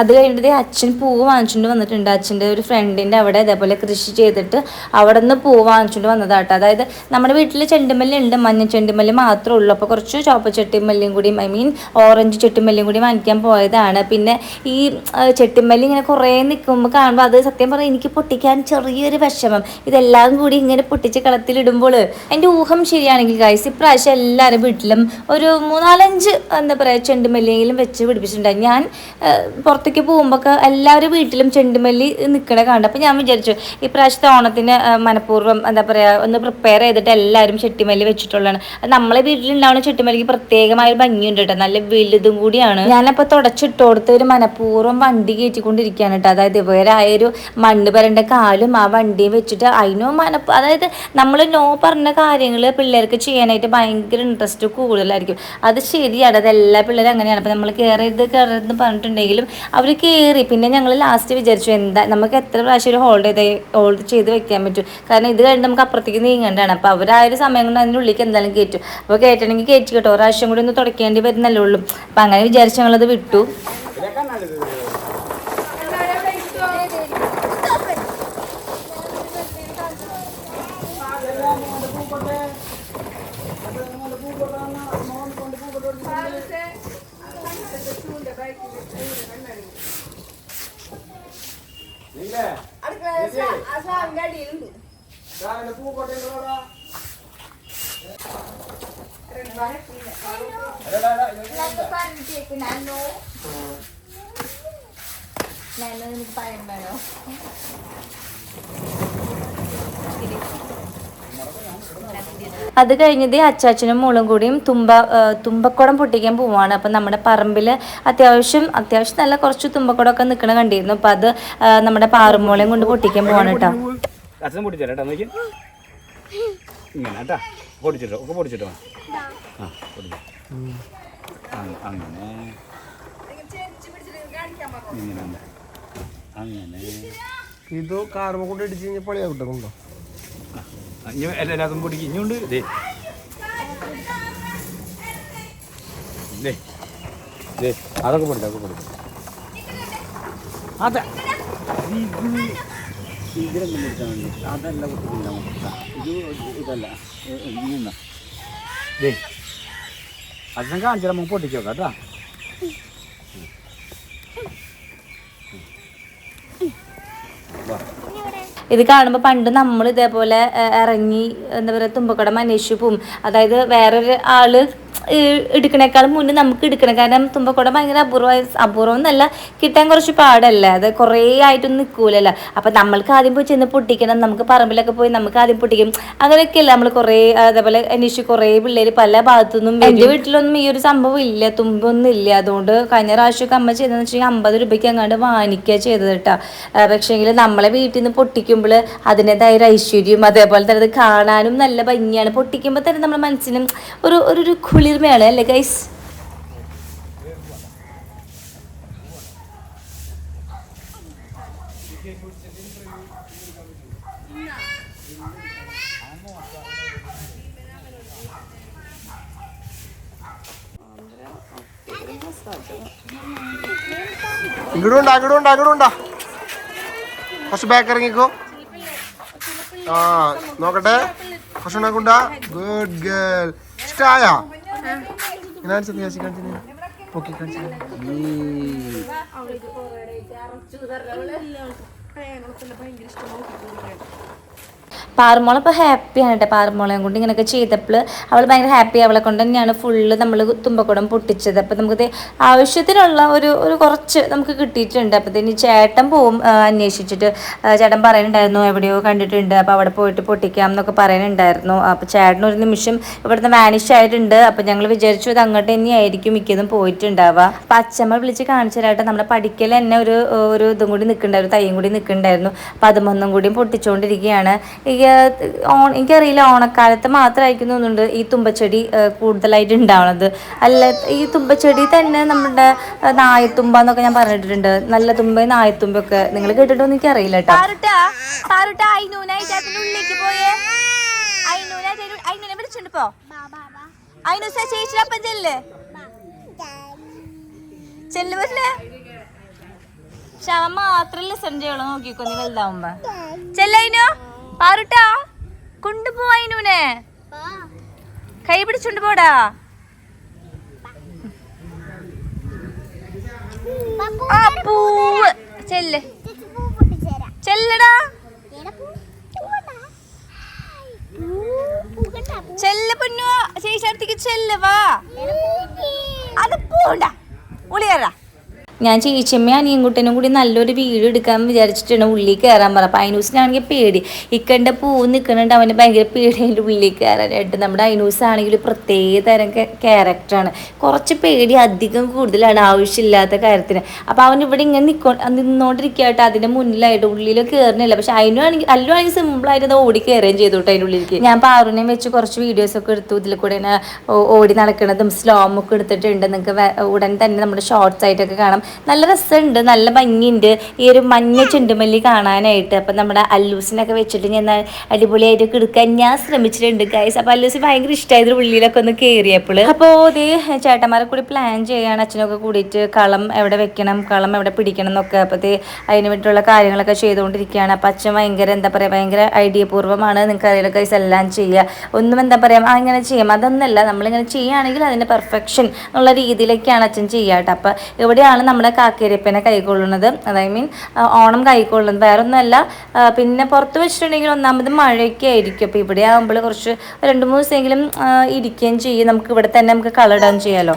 അത് കഴിഞ്ഞിട്ട് അച്ഛൻ പൂ വാങ്ങിച്ചുകൊണ്ട് വന്നിട്ടുണ്ട്. അച്ഛന്റെ ഒരു ഫ്രണ്ടിന്റെ അവിടെ ഇതേപോലെ കൃഷി ചെയ്തിട്ട് അവിടെ നിന്ന് പൂവ് വാങ്ങിച്ചുകൊണ്ട് വന്നതാട്ടോ. അതായത് നമ്മുടെ വീട്ടിൽ ചെണ്ടുമല്ലി ഉണ്ട് മഞ്ഞ ചെണ്ടുമല്ലി മാത്രമേ ഉള്ളൂ. അപ്പോൾ കുറച്ച് ചോപ്പ ചെട്ടിമല്ലിയും കൂടി ഐ മീൻ ഓറഞ്ച് ചെട്ടിമല്ലിയും കൂടി വാങ്ങിക്കാൻ പോയതാണ്. പിന്നെ ഈ ചെട്ടിമല്ലി ഇങ്ങനെ കുറേ നിൽക്കുമ്പോൾ കാണുമ്പോൾ അത് സത്യം പറഞ്ഞാൽ എനിക്ക് പൊട്ടിക്കാൻ ചെറിയൊരു വിഷമം. ഇതെല്ലാം കൂടി ഇങ്ങനെ പൊട്ടിച്ച് കളത്തിലിടുമ്പോൾ എന്റെ ഊഹം ശരിയാണെങ്കിൽ ഗൈസ് ഇപ്രാവശ്യം എല്ലാവരും വീട്ടിലും ഒരു മൂന്നാലഞ്ച് എന്താ പറയുക ചെണ്ടുമല്ലിയെങ്കിലും വെച്ച് പിടിപ്പിച്ചിട്ടുണ്ടായി ഞാൻ ആ, പുറത്തേക്ക് പോകുമ്പോൾ എല്ലാവരും വീട്ടിലും ചെണ്ടുമല്ലി നിൽക്കണ കണ്ടു. അപ്പോൾ ഞാൻ വിചാരിച്ചു ഇപ്രാവശ്യത്തെ ഓണത്തിന് മനഃപൂർവം എന്താ പറയുക ഒന്ന് പ്രിപ്പയർ ചെയ്തിട്ട് എല്ലാവരും ചെട്ടിമല്ലി വെച്ചിട്ടുള്ളതാണ്. അത് നമ്മളെ വീട്ടിലുണ്ടാവുന്ന ചെട്ടിമല്ലിക്ക് പ്രത്യേകമായ ഒരു ഭംഗിയുണ്ട് കേട്ടോ നല്ല വലുതും കൂടിയാണ്. ഞാനപ്പോൾ തുടച്ചിട്ട് കൊടുത്ത് ഒരു മനഃപൂർവം വണ്ടി കയറ്റിക്കൊണ്ടിരിക്കുകയാണ് കേട്ടോ അതായത് ഇവരായ ഒരു മണ്ണ് പരണ്ട കാലും ആ വണ്ടിയും വെച്ചിട്ട് അതിനോ മന അതായത് നമ്മൾ നോ പറഞ്ഞ കാര്യങ്ങൾ പിള്ളേർക്ക് ചെയ്യാനായിട്ട് ഭയങ്കര ഇൻട്രസ്റ്റ് കൂടുതലായിരിക്കും. അത് ശരിയാണ് അത് എല്ലാ പിള്ളേരും അങ്ങനെയാണ്. അപ്പോൾ നമ്മൾ കയറരുത് കയറരുത് പറഞ്ഞിട്ടുണ്ടെങ്കിലും അവർ കയറി പിന്നെ ഞങ്ങൾ ലാസ്റ്റ് വിചാരിച്ചു എന്താ നമുക്ക് എത്ര പ്രാവശ്യം ഒരു ഹോൾഡ് ചെയ്ത് ഹോൾഡ് ചെയ്ത് വെക്കാൻ പറ്റും? കാരണം ഇത് കഴിഞ്ഞ് നമുക്ക് അപ്പുറത്തേക്ക് നീങ്ങേണ്ടതാണ്. അപ്പോൾ അവർ ആ ഒരു സമയം കൊണ്ട് അതിന്റെ ഉള്ളിലേക്ക് എന്തായാലും കയറ്റും അപ്പോൾ കയറ്റണമെങ്കിൽ കയറ്റി കേട്ടോ. ഒരാവശ്യം കൂടി ഒന്ന് തുടക്കേണ്ടി വരുന്നല്ലേ ഉള്ളൂ. അപ്പോൾ അങ്ങനെ വിചാരിച്ച് ഞങ്ങളത് വിട്ടു. അത് കഴിഞ്ഞത് അച്ചാച്ചനും മോളും കൂടിയും തുമ്പ തുമ്പക്കുടം പൊട്ടിക്കാൻ പോവാണ്. അപ്പം നമ്മുടെ പറമ്പിൽ അത്യാവശ്യം അത്യാവശ്യം നല്ല കുറച്ച് തുമ്പക്കുടമൊക്കെ നിൽക്കണ കണ്ടിരുന്നു. അപ്പം അത് നമ്മുടെ പാറുമോളെയും കൊണ്ട് പൊട്ടിക്കാൻ പോവാണ് കേട്ടോ. ഇതോ കാർമ്മ കേട്ടോ നോക്കി. ഇങ്ങനെ കേട്ടാ. പൊടിച്ചിട്ടോ ഒക്കെ പൊടിച്ചിട്ടോ ആ പൊടിച്ചു അങ്ങനെ ഇങ്ങനെ ഉണ്ട്. അങ്ങനെ. ഇത് കാർമ കൊണ്ട് ഇടിച്ച് കഴിഞ്ഞാൽ പണിയാ കിട്ടുന്നുണ്ടോ? ഇനി എല്ലാതും പൊടിക്ക് ഇനിയുണ്ട്. ദേ. ദേ. ഇതേ അതൊക്കെ പൊടിച്ചു അതൊക്കെ പൊടിച്ചു അതെ. ഇത് ഇതിലൊന്നും മതി അതല്ല പൊട്ടിക്കില്ല ഇത് ഇതല്ല ഇന്ന ദേ. അച്ഛൻ കാണിച്ചാൽ നമുക്ക് പൊട്ടിച്ച് നോക്കാം കേട്ടോ. ഇത് കാണുമ്പോൾ പണ്ട് നമ്മൾ ഇതേപോലെ ഇറങ്ങി എന്താ പറയുക തുമ്പക്കടം അന്വേഷിപ്പും അതായത് വേറൊരു ഈ എടുക്കണേക്കാളും മുന്നേ നമുക്ക് എടുക്കണം. കാരണം തുമ്പക്കുടം ഭയങ്കര അപൂർവമായ അപൂർവം എന്നല്ല കിട്ടാൻ കുറച്ച് പാടല്ലേ? അത് കുറേ ആയിട്ടൊന്നും നിൽക്കൂലല്ലോ അപ്പം നമ്മൾക്ക് ആദ്യം പോയി ചെന്ന് പൊട്ടിക്കണം. നമുക്ക് പറമ്പിലൊക്കെ പോയി നമുക്ക് ആദ്യം പൊട്ടിക്കും. അങ്ങനെയൊക്കെയല്ല നമ്മൾ കുറേ അതേപോലെ അന്വേഷിച്ച് കുറേ പിള്ളേർ പല ഭാഗത്തുനിന്നും എന്റെ വീട്ടിലൊന്നും ഈ ഒരു സംഭവം ഇല്ല. തുമ്പൊന്നും ഇല്ല. അതുകൊണ്ട് കഴിഞ്ഞ പ്രാവശ്യമൊക്കെ അമ്മ ചെയ്തതെന്ന് വെച്ചാൽ അമ്പത് രൂപയ്ക്ക് അങ്ങാണ്ട് വാങ്ങിക്കുക ചെയ്തത് കേട്ടോ പക്ഷേങ്കിൽ നമ്മളെ വീട്ടിൽ നിന്ന് പൊട്ടിക്കുമ്പോൾ അതിന്റെതായ ഒരു ഐശ്വര്യം അതേപോലെ തന്നെ അത് കാണാനും നല്ല ഭംഗിയാണ്. പൊട്ടിക്കുമ്പോൾ തന്നെ നമ്മുടെ മനസ്സിനും ഒരു ഒരു ഒരു കുളിർമയാണ് അല്ലേ ഗൈസ് ഇങ്ങടുണ്ടാ ഇങ്ങടുണ്ടാ ഇങ്ങടുണ്ടാ കുറച്ച് ബാക്ക് ഇറങ്ങിക്കോ. ആ നോക്കട്ടെ. കുറച്ച് ഗുഡ് ഗേൾ ഇഷ്ടായാ ഇങ്ങനെ കാണിച്ചു കാണിച്ചു കാണിച്ചു പൊക്കി കാണിച്ചു പാറുമോളെ ഇപ്പോൾ ഹാപ്പിയാണ് കേട്ടോ പാറുമോളെയും കൊണ്ട് ഇങ്ങനെയൊക്കെ ചെയ്തപ്പോൾ അവൾ ഭയങ്കര ഹാപ്പി അവളെ കൊണ്ട് തന്നെയാണ് ഫുള്ള് നമ്മൾ തുമ്പക്കുടം പൊട്ടിച്ചത്. അപ്പോൾ നമുക്ക് ആവശ്യത്തിനുള്ള ഒരു ഒരു കുറച്ച് നമുക്ക് കിട്ടിയിട്ടുണ്ട്. അപ്പോൾ ഇനി ചേട്ടൻ പോവും അന്വേഷിച്ചിട്ട്. ചേട്ടൻ പറയുന്നുണ്ടായിരുന്നു എവിടെയോ കണ്ടിട്ടുണ്ട്. അപ്പോൾ അവിടെ പോയിട്ട് പൊട്ടിക്കാം എന്നൊക്കെ പറയുന്നുണ്ടായിരുന്നു. അപ്പോൾ ചേട്ടൻ ഒരു നിമിഷം ഇവിടുന്ന് വാനിഷ് ആയിട്ടുണ്ട്. അപ്പോൾ ഞങ്ങൾ വിചാരിച്ചു ഇത് അങ്ങോട്ട് തന്നെയായിരിക്കും മിക്കതും പോയിട്ടുണ്ടാവുക. അപ്പം അച്ഛമ്മ വിളിച്ച് കാണിച്ചു തരാട്ടെ നമ്മുടെ പഠിക്കൽ തന്നെ ഒരു ഒരു ഇതും കൂടി നിൽക്കുന്നുണ്ടായിരുന്നു തയ്യും കൂടി നിൽക്കുന്നുണ്ടായിരുന്നു. അപ്പം അതുമൊന്നും കൂടിയും പൊട്ടിച്ചുകൊണ്ടിരിക്കുകയാണ് ഈ ഓൺ എനിക്കറിയില്ല ഓണക്കാലത്ത് മാത്രമായിരിക്കും തോന്നുന്നുണ്ട് ഈ തുമ്പച്ചെടി കൂടുതലായിട്ട് ഉണ്ടാവുന്നത് അല്ല ഈ തുമ്പച്ചെടി തന്നെ നമ്മുടെ നായത്തുമ്പ എന്നൊക്കെ ഞാൻ പറഞ്ഞിട്ടുണ്ട്. നല്ല തുമ്പ നായത്തുമ്പൊക്കെ നിങ്ങൾ കേട്ടിട്ടോ എനിക്കറിയില്ല കേട്ടോ. പാറുട്ടാ പാറുട്ടാ അയിനൂനായിട്ട് അതിനുള്ളിലേക്ക് പോയേ. അയിനൂനായിട്ട് അയിനൂനെ വിളിച്ചോണ്ട് പോ അയിനൂസ ചേച്ചിടപ്പം ചെല്ല്. ചെല്ല് പറ്റില്ലേ പക്ഷെ അവൻ മാത്രം ലിസൺ ചെയ്യോളൂ നോക്കിക്കോ നീ വലുതാവുമ്പോ. ചെല്ലൈനോ പാറുട്ടാ കൊണ്ടുപോ അയിനൂനെ. കൈ പിടിച്ചോണ്ട് പോടാ. ആ പൂവ് ചെല്ല്. ചെല്ലടാ. ചെല്ല് പൊന്നു ചേച്ചി അടുത്തേക്ക് ചെല്ല് വാ. അത് പോണ്ട ഉളിയറാ. ഞാൻ ചേച്ചിയമ്മയും അനിയൻകുട്ടനും കൂടി നല്ലൊരു വീട് എടുക്കാൻ വിചാരിച്ചിട്ടാണ് ഉള്ളിൽ കയറാൻ പറഞ്ഞത്. അപ്പോൾ അയിനൂസിനാണെങ്കിൽ പേടി. ഇക്കണ്ട പൂ നിൽക്കുന്നുണ്ട്. അവന് ഭയങ്കര പേടിയായിട്ട് ഉള്ളിൽ കയറാനായിട്ട് നമ്മുടെ അയനൂസ് ആണെങ്കിൽ പ്രത്യേക തരം ക്യാരക്ടറാണ് കുറച്ച് പേടി അധികം കൂടുതലാണ് ആവശ്യമില്ലാത്ത കാര്യത്തിന്. അപ്പോൾ അവൻ ഇവിടെ ഇങ്ങനെ നിൽക്കോ കേട്ടോ അതിന്റെ മുന്നിലായിട്ട് ഉള്ളിൽ കയറുന്നില്ല. പക്ഷെ ആണെങ്കിൽ അല്ലു ആണെങ്കിൽ സിമ്പിളായിട്ട് അത് ഓടി കയറുകയും ചെയ്തു കേട്ടോ അതിന്റെ ഉള്ളിലേക്ക്. ഞാൻ പാറുനെയും വെച്ച് കുറച്ച് വീഡിയോസ് ഒക്കെ എടുത്തു. ഇതിൽ കൂടെ ഓടി നടക്കുന്നതും സ്ലോമൊക്കെ എടുത്തിട്ടുണ്ട്. നിങ്ങൾക്ക് ഉടൻ തന്നെ നമ്മുടെ ഷോർട്സ് ആയിട്ടൊക്കെ കാണാം. നല്ല രസമുണ്ട് നല്ല ഭംഗിയുണ്ട്. ഈ ഒരു മഞ്ഞ ചെണ്ടുമല്ലി കാണാനായിട്ട്. അപ്പം നമ്മുടെ അല്ലൂസിനൊക്കെ വെച്ചിട്ട് ഞാൻ അടിപൊളിയായിട്ട് കിടക്കാൻ ഞാൻ ശ്രമിച്ചിട്ടുണ്ട് ഗൈസ് അപ്പോൾ അല്ലൂസ് ഭയങ്കര ഇഷ്ടമായത് ഉള്ളിലൊക്കെ ഒന്ന് കയറിയപ്പോൾ അപ്പോൾ ഇതേ ചേട്ടന്മാരെ കൂടി പ്ലാൻ ചെയ്യാണ്. അച്ഛനൊക്കെ കൂടിയിട്ട് കളം എവിടെ വെക്കണം കളം എവിടെ പിടിക്കണം എന്നൊക്കെ. അപ്പോഴത്തേ അതിന് വേണ്ടിയിട്ടുള്ള കാര്യങ്ങളൊക്കെ ചെയ്തുകൊണ്ടിരിക്കുകയാണ്. അപ്പം അച്ഛൻ ഭയങ്കര എന്താ പറയുക ഭയങ്കര ഐഡിയ പൂർവമാണ് നിങ്ങൾക്ക് അറിയാലോ ഗൈസ് എല്ലാം ചെയ്യുക ഒന്നും എന്താ പറയുക ഇങ്ങനെ ചെയ്യാം. അതൊന്നല്ല നമ്മളിങ്ങനെ ചെയ്യുകയാണെങ്കിൽ അതിന്റെ പെർഫെക്ഷൻ എന്നുള്ള രീതിയിലേക്കാണ് അച്ഛൻ ചെയ്യുക കേട്ടോ. എവിടെയാണ് ഇവിടെയാണ് നമ്മുടെ കാക്കേരിപ്പനെ കൈക്കൊള്ളുന്നത്. അതായത് മീൻ ഓണം കൈക്കൊള്ളുന്നത്. വേറെ ഒന്നുമല്ല പിന്നെ പുറത്ത് വെച്ചിട്ടുണ്ടെങ്കിൽ ഒന്നാമത് മഴയൊക്കെ ആയിരിക്കും. അപ്പോൾ ഇവിടെ ആകുമ്പോൾ കുറച്ച് രണ്ട് മൂന്ന് ദിവസമെങ്കിലും ഇരിക്കുകയും ചെയ്യും. നമുക്ക് ഇവിടെ തന്നെ നമുക്ക് കളറിടാൻ ചെയ്യാമല്ലോ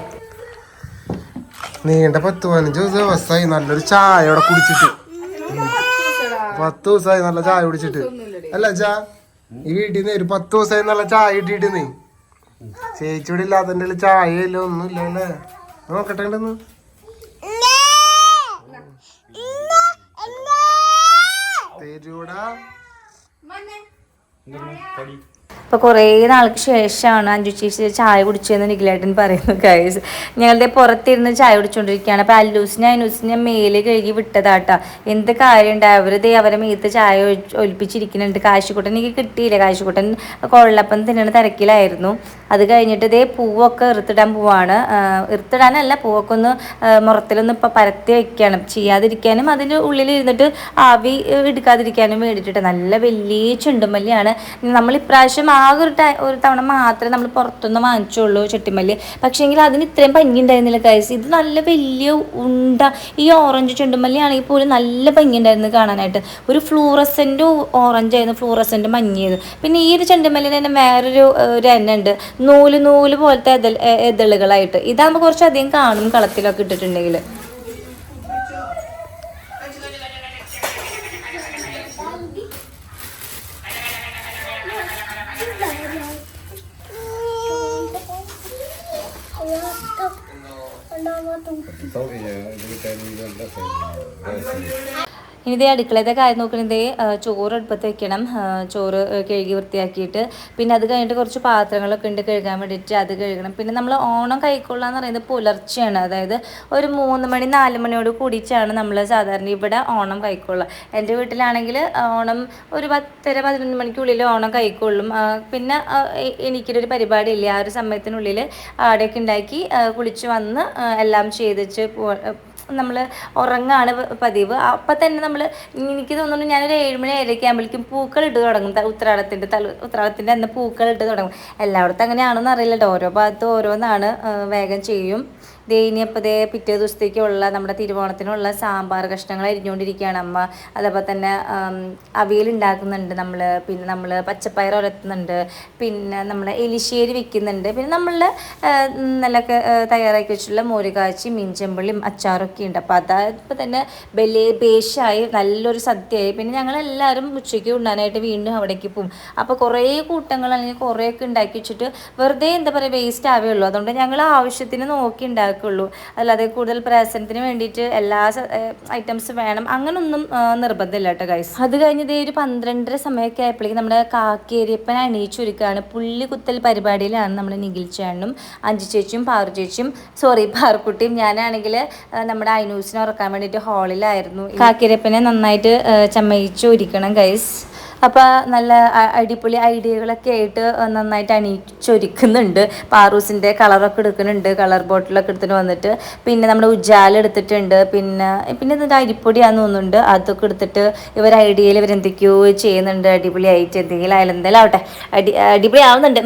നീണ്ട പത്ത് പതിനഞ്ച് ദിവസമായി നല്ലൊരു ചായ അവിടെ കുടിച്ചിട്ട്. പത്ത് ദിവസമായി നല്ല ചായ കുടിച്ചിട്ട്. അല്ല ചാ ഈ വീട്ടിൽ നിന്ന് ഒരു പത്ത് ദിവസമായി നല്ല ചായ കിട്ടിയിട്ട് നീ. ചേച്ചി ഇവിടെ ഇല്ലാത്തതിന്റെ ചായ ഇല്ല അല്ലേ? നോക്കട്ടെ ഉണ്ടെന്ന് બે જોડા. મને. પડી. അപ്പോൾ കുറേ നാൾക്ക് ശേഷമാണ് അഞ്ചു ചേച്ചി ചായ കുടിച്ചതെന്ന് നിഖിലേട്ടൻ പറയുന്നു കൈസ് ഞങ്ങളുടെ പുറത്തിരുന്ന് ചായ കുടിച്ചുകൊണ്ടിരിക്കുകയാണ് അപ്പോൾ അല്ലൂസിനെ അനൂസിനെ മേലെ കഴുകി വിട്ടതാട്ടാ. എന്ത് കാര്യം ഉണ്ടായി അവർ ദേ അവരെ മേത്ത് ചായ ഒലിപ്പിച്ചിരിക്കുന്നുണ്ട്. കാശിക്കുട്ടൻ എനിക്ക് കിട്ടിയില്ല. കാശിക്കുട്ടൻ കൊള്ളപ്പം തിന്നണ തിരക്കിലായിരുന്നു. അത് കഴിഞ്ഞിട്ട് ഇതേ പൂവൊക്കെ ഇറുത്തിടാൻ പോവാണ്. ഇറുത്തിടാനല്ല പൂവൊക്കെ ഒന്ന് മുറത്തിലൊന്ന് ഇപ്പോൾ പരത്തി വെക്കുകയാണ് ചെയ്യാതിരിക്കാനും അതിന്റെ ഉള്ളിൽ ഇരുന്നിട്ട് ആവി എടുക്കാതിരിക്കാനും വേണ്ടിയിട്ട് നല്ല വലിയ ചുണ്ടുമല്ലിയാണ്. നമ്മൾ ഇപ്രാവശ്യം ആകെ ഒരു ടൈ ഒരു തവണ മാത്രമേ നമ്മൾ പുറത്തുനിന്ന് വാങ്ങിച്ചുള്ളൂ ചെട്ടിമല്ലി. പക്ഷേങ്കിൽ അതിന് ഇത്രയും ഭംഗി ഉണ്ടായിരുന്നില്ല കൈസ് ഇത് നല്ല വലിയ ഉണ്ട ഈ ഓറഞ്ച് ചെണ്ടുമല്ലി ആണെങ്കിൽ പോലും നല്ല ഭംഗി ഉണ്ടായിരുന്നു കാണാനായിട്ട്. ഒരു ഫ്ലൂറസെന്റ് ഓറഞ്ച് ആയിരുന്നു ഫ്ലൂറസെന്റ് മഞ്ഞയത്. പിന്നെ ഈ ഒരു ചെണ്ടുമല്ലിന് തന്നെ വേറൊരു ഒരു എണ്ണ ഉണ്ട്. നൂൽ നൂൽ പോലത്തെ എതൾ എതളുകളായിട്ട്. ഇതാകുമ്പോൾ കുറച്ചധികം കാണും കളത്തിലൊക്കെ ഇട്ടിട്ടുണ്ടെങ്കിൽ 不懂的呀，你再那个什么，老师。ഇനി ഇതേ അടുക്കളത്തെ കാര്യം നോക്കണത് ചോറ് അടുപ്പത്ത് വെക്കണം ചോറ് കഴുകി വൃത്തിയാക്കിയിട്ട്. പിന്നെ അത് കഴിഞ്ഞിട്ട് കുറച്ച് പാത്രങ്ങളൊക്കെ ഉണ്ട് കഴുകാൻ വേണ്ടിയിട്ട് അത് കഴുകണം. പിന്നെ നമ്മൾ ഓണം കൈക്കൊള്ളുക എന്ന് പറയുന്നത് പുലർച്ചെയാണ്. അതായത് ഒരു മൂന്ന് മണി നാല് മണിയോട് കൂടിയിട്ടാണ് നമ്മൾ സാധാരണ ഇവിടെ ഓണം കൈക്കൊള്ളുക എന്റെ വീട്ടിലാണെങ്കിൽ ഓണം ഒരു പത്തര പതിനൊന്ന് മണിക്കുള്ളിൽ ഓണം കൈക്കൊള്ളും പിന്നെ എനിക്കൊരു പരിപാടി ഇല്ല ആ ഒരു സമയത്തിനുള്ളിൽ ആടെയൊക്കെ ഉണ്ടാക്കി കുളിച്ച് വന്ന് എല്ലാം ചെയ്തിച്ച് നമ്മൾ ഉറങ്ങാണ് പതിവ്. അപ്പം തന്നെ നമ്മൾ എനിക്ക് തോന്നുന്നു ഞാനൊരു ഏഴുമണി ഏഴരയ്ക്ക് ആകുമ്പോഴേക്കും പൂക്കൾ ഇട്ട് തുടങ്ങും. ഉത്രാടത്തിന്റെ തല ഉത്രാടത്തിന്റെ അന്ന് പൂക്കൾ ഇട്ട് തുടങ്ങും. എല്ലായിടത്തും അങ്ങനെയാണെന്ന് അറിയില്ല ഓരോ ഭാഗത്തും ഓരോന്നാണ് വേഗം ചെയ്യും. ദേ ഇനിയപ്പോൾ ദേ പിറ്റേ ദിവസത്തേക്കുള്ള നമ്മുടെ തിരുവോണത്തിനുള്ള സാമ്പാർ കഷ്ണങ്ങൾ അരിഞ്ഞുകൊണ്ടിരിക്കുകയാണ് അമ്മ. അതേപോലെ തന്നെ അവിയൽ ഉണ്ടാക്കുന്നുണ്ട് നമ്മൾ പിന്നെ നമ്മൾ പച്ചപ്പയർ ഉരത്തുന്നുണ്ട് പിന്നെ നമ്മൾ എലിശ്ശേരി വെക്കുന്നുണ്ട്. പിന്നെ നമ്മളുടെ നല്ലൊക്കെ തയ്യാറാക്കി വെച്ചിട്ടുള്ള മോര് കാച്ചി മീൻചെമ്പള്ളിയും അച്ചാറൊക്കെ ഉണ്ട്. അപ്പോൾ അതായപ്പോൾ തന്നെ വലിയ ബേഷായി നല്ലൊരു സദ്യയായി. പിന്നെ ഞങ്ങളെല്ലാവരും ഉച്ചയ്ക്ക് ഉണ്ണാനായിട്ട് വീണ്ടും അവിടേക്ക് പോകും അപ്പോൾ കുറേ കൂട്ടങ്ങൾ അല്ലെങ്കിൽ കുറേയൊക്കെ ഉണ്ടാക്കി വെച്ചിട്ട് വെറുതെ എന്താ പറയുക വേസ്റ്റ് ആവുകയുള്ളൂ. അതുകൊണ്ട് ഞങ്ങൾ ആവശ്യത്തിന് നോക്കി ഉണ്ടാക്കുള്ളൂ. അല്ലാതെ കൂടുതൽ പ്രയാസനത്തിന് വേണ്ടിയിട്ട് എല്ലാ ഐറ്റംസ് വേണം. അങ്ങനൊന്നും നിർബന്ധമില്ല കേട്ടോ ഗൈസ് അത് കഴിഞ്ഞത് ഒരു പന്ത്രണ്ടര സമയമൊക്കെ ആയപ്പോഴേക്കും നമ്മുടെ കാക്കേരിയപ്പൻ അണിയിച്ചൊരുക്കുകയാണ് പുള്ളി കുത്തൽ പരിപാടിയിലാണ് നമ്മുടെ നിഖിൽ ചേട്ടനും അഞ്ചു ചേച്ചിയും പാറു ചേച്ചിയും സോറി പാറുക്കുട്ടിയും. ഞാനാണെങ്കിൽ നമ്മുടെ ഐനൂസിനെ ഉറക്കാൻ വേണ്ടിയിട്ട് ഹാളിലായിരുന്നു കാക്കേരിയപ്പനെ നന്നായിട്ട് ചമ്മയിച്ച് ഒരുക്കണം ഗൈസ് അപ്പോൾ നല്ല അടിപൊളി ഐഡിയകളൊക്കെ ആയിട്ട് നന്നായിട്ട് അണിയിച്ചൊരുക്കുന്നുണ്ട്. പാറൂസിന്റെ കളറൊക്കെ എടുക്കുന്നുണ്ട് കളർ ബോട്ടിലൊക്കെ എടുത്തിട്ട് വന്നിട്ട്. പിന്നെ നമ്മുടെ ഉജാല എടുത്തിട്ടുണ്ട് പിന്നെ പിന്നെ ഇതിന്റെ അരിപ്പൊടിയാന്ന് തോന്നുന്നുണ്ട്. അതൊക്കെ എടുത്തിട്ട് ഇവർ ഐഡിയയിൽ ഇവരെന്തൊക്കെയോ ചെയ്യുന്നുണ്ട്. അടിപൊളിയായിട്ട് എന്തെങ്കിലും ആയാലും എന്തായാലും ആവട്ടെ. അടി അടിപൊളി ആവുന്നുണ്ട്.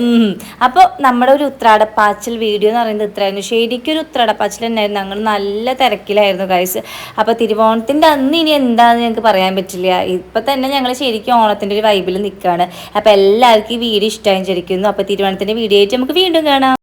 അപ്പോൾ നമ്മുടെ ഒരു ഉത്രാടപ്പാച്ചിൽ വീഡിയോ എന്ന് പറയുന്നത് ഇത്രയായിരുന്നു. ശരിക്കും ഒരു ഉത്രാടപ്പാച്ചിൽ തന്നെയായിരുന്നു. ഞങ്ങൾ നല്ല തിരക്കിലായിരുന്നു ഗൈസ് അപ്പോൾ തിരുവോണത്തിന്റെ അന്ന് ഇനി എന്താണെന്ന് ഞങ്ങൾക്ക് പറയാൻ പറ്റില്ല. ഇപ്പം തന്നെ ഞങ്ങൾ ശരിക്കും ഓണത്തിന്റെ ഒരു വൈബിൽ നിൽക്കുകയാണ് അപ്പോൾ എല്ലാവർക്കും ഈ വീഡിയോ ഇഷ്ടമായി ചിരിക്കുന്നു അപ്പോൾ തിരുവോണത്തിന്റെ വീഡിയോ ആയിട്ട് നമുക്ക് വീണ്ടും കാണാം.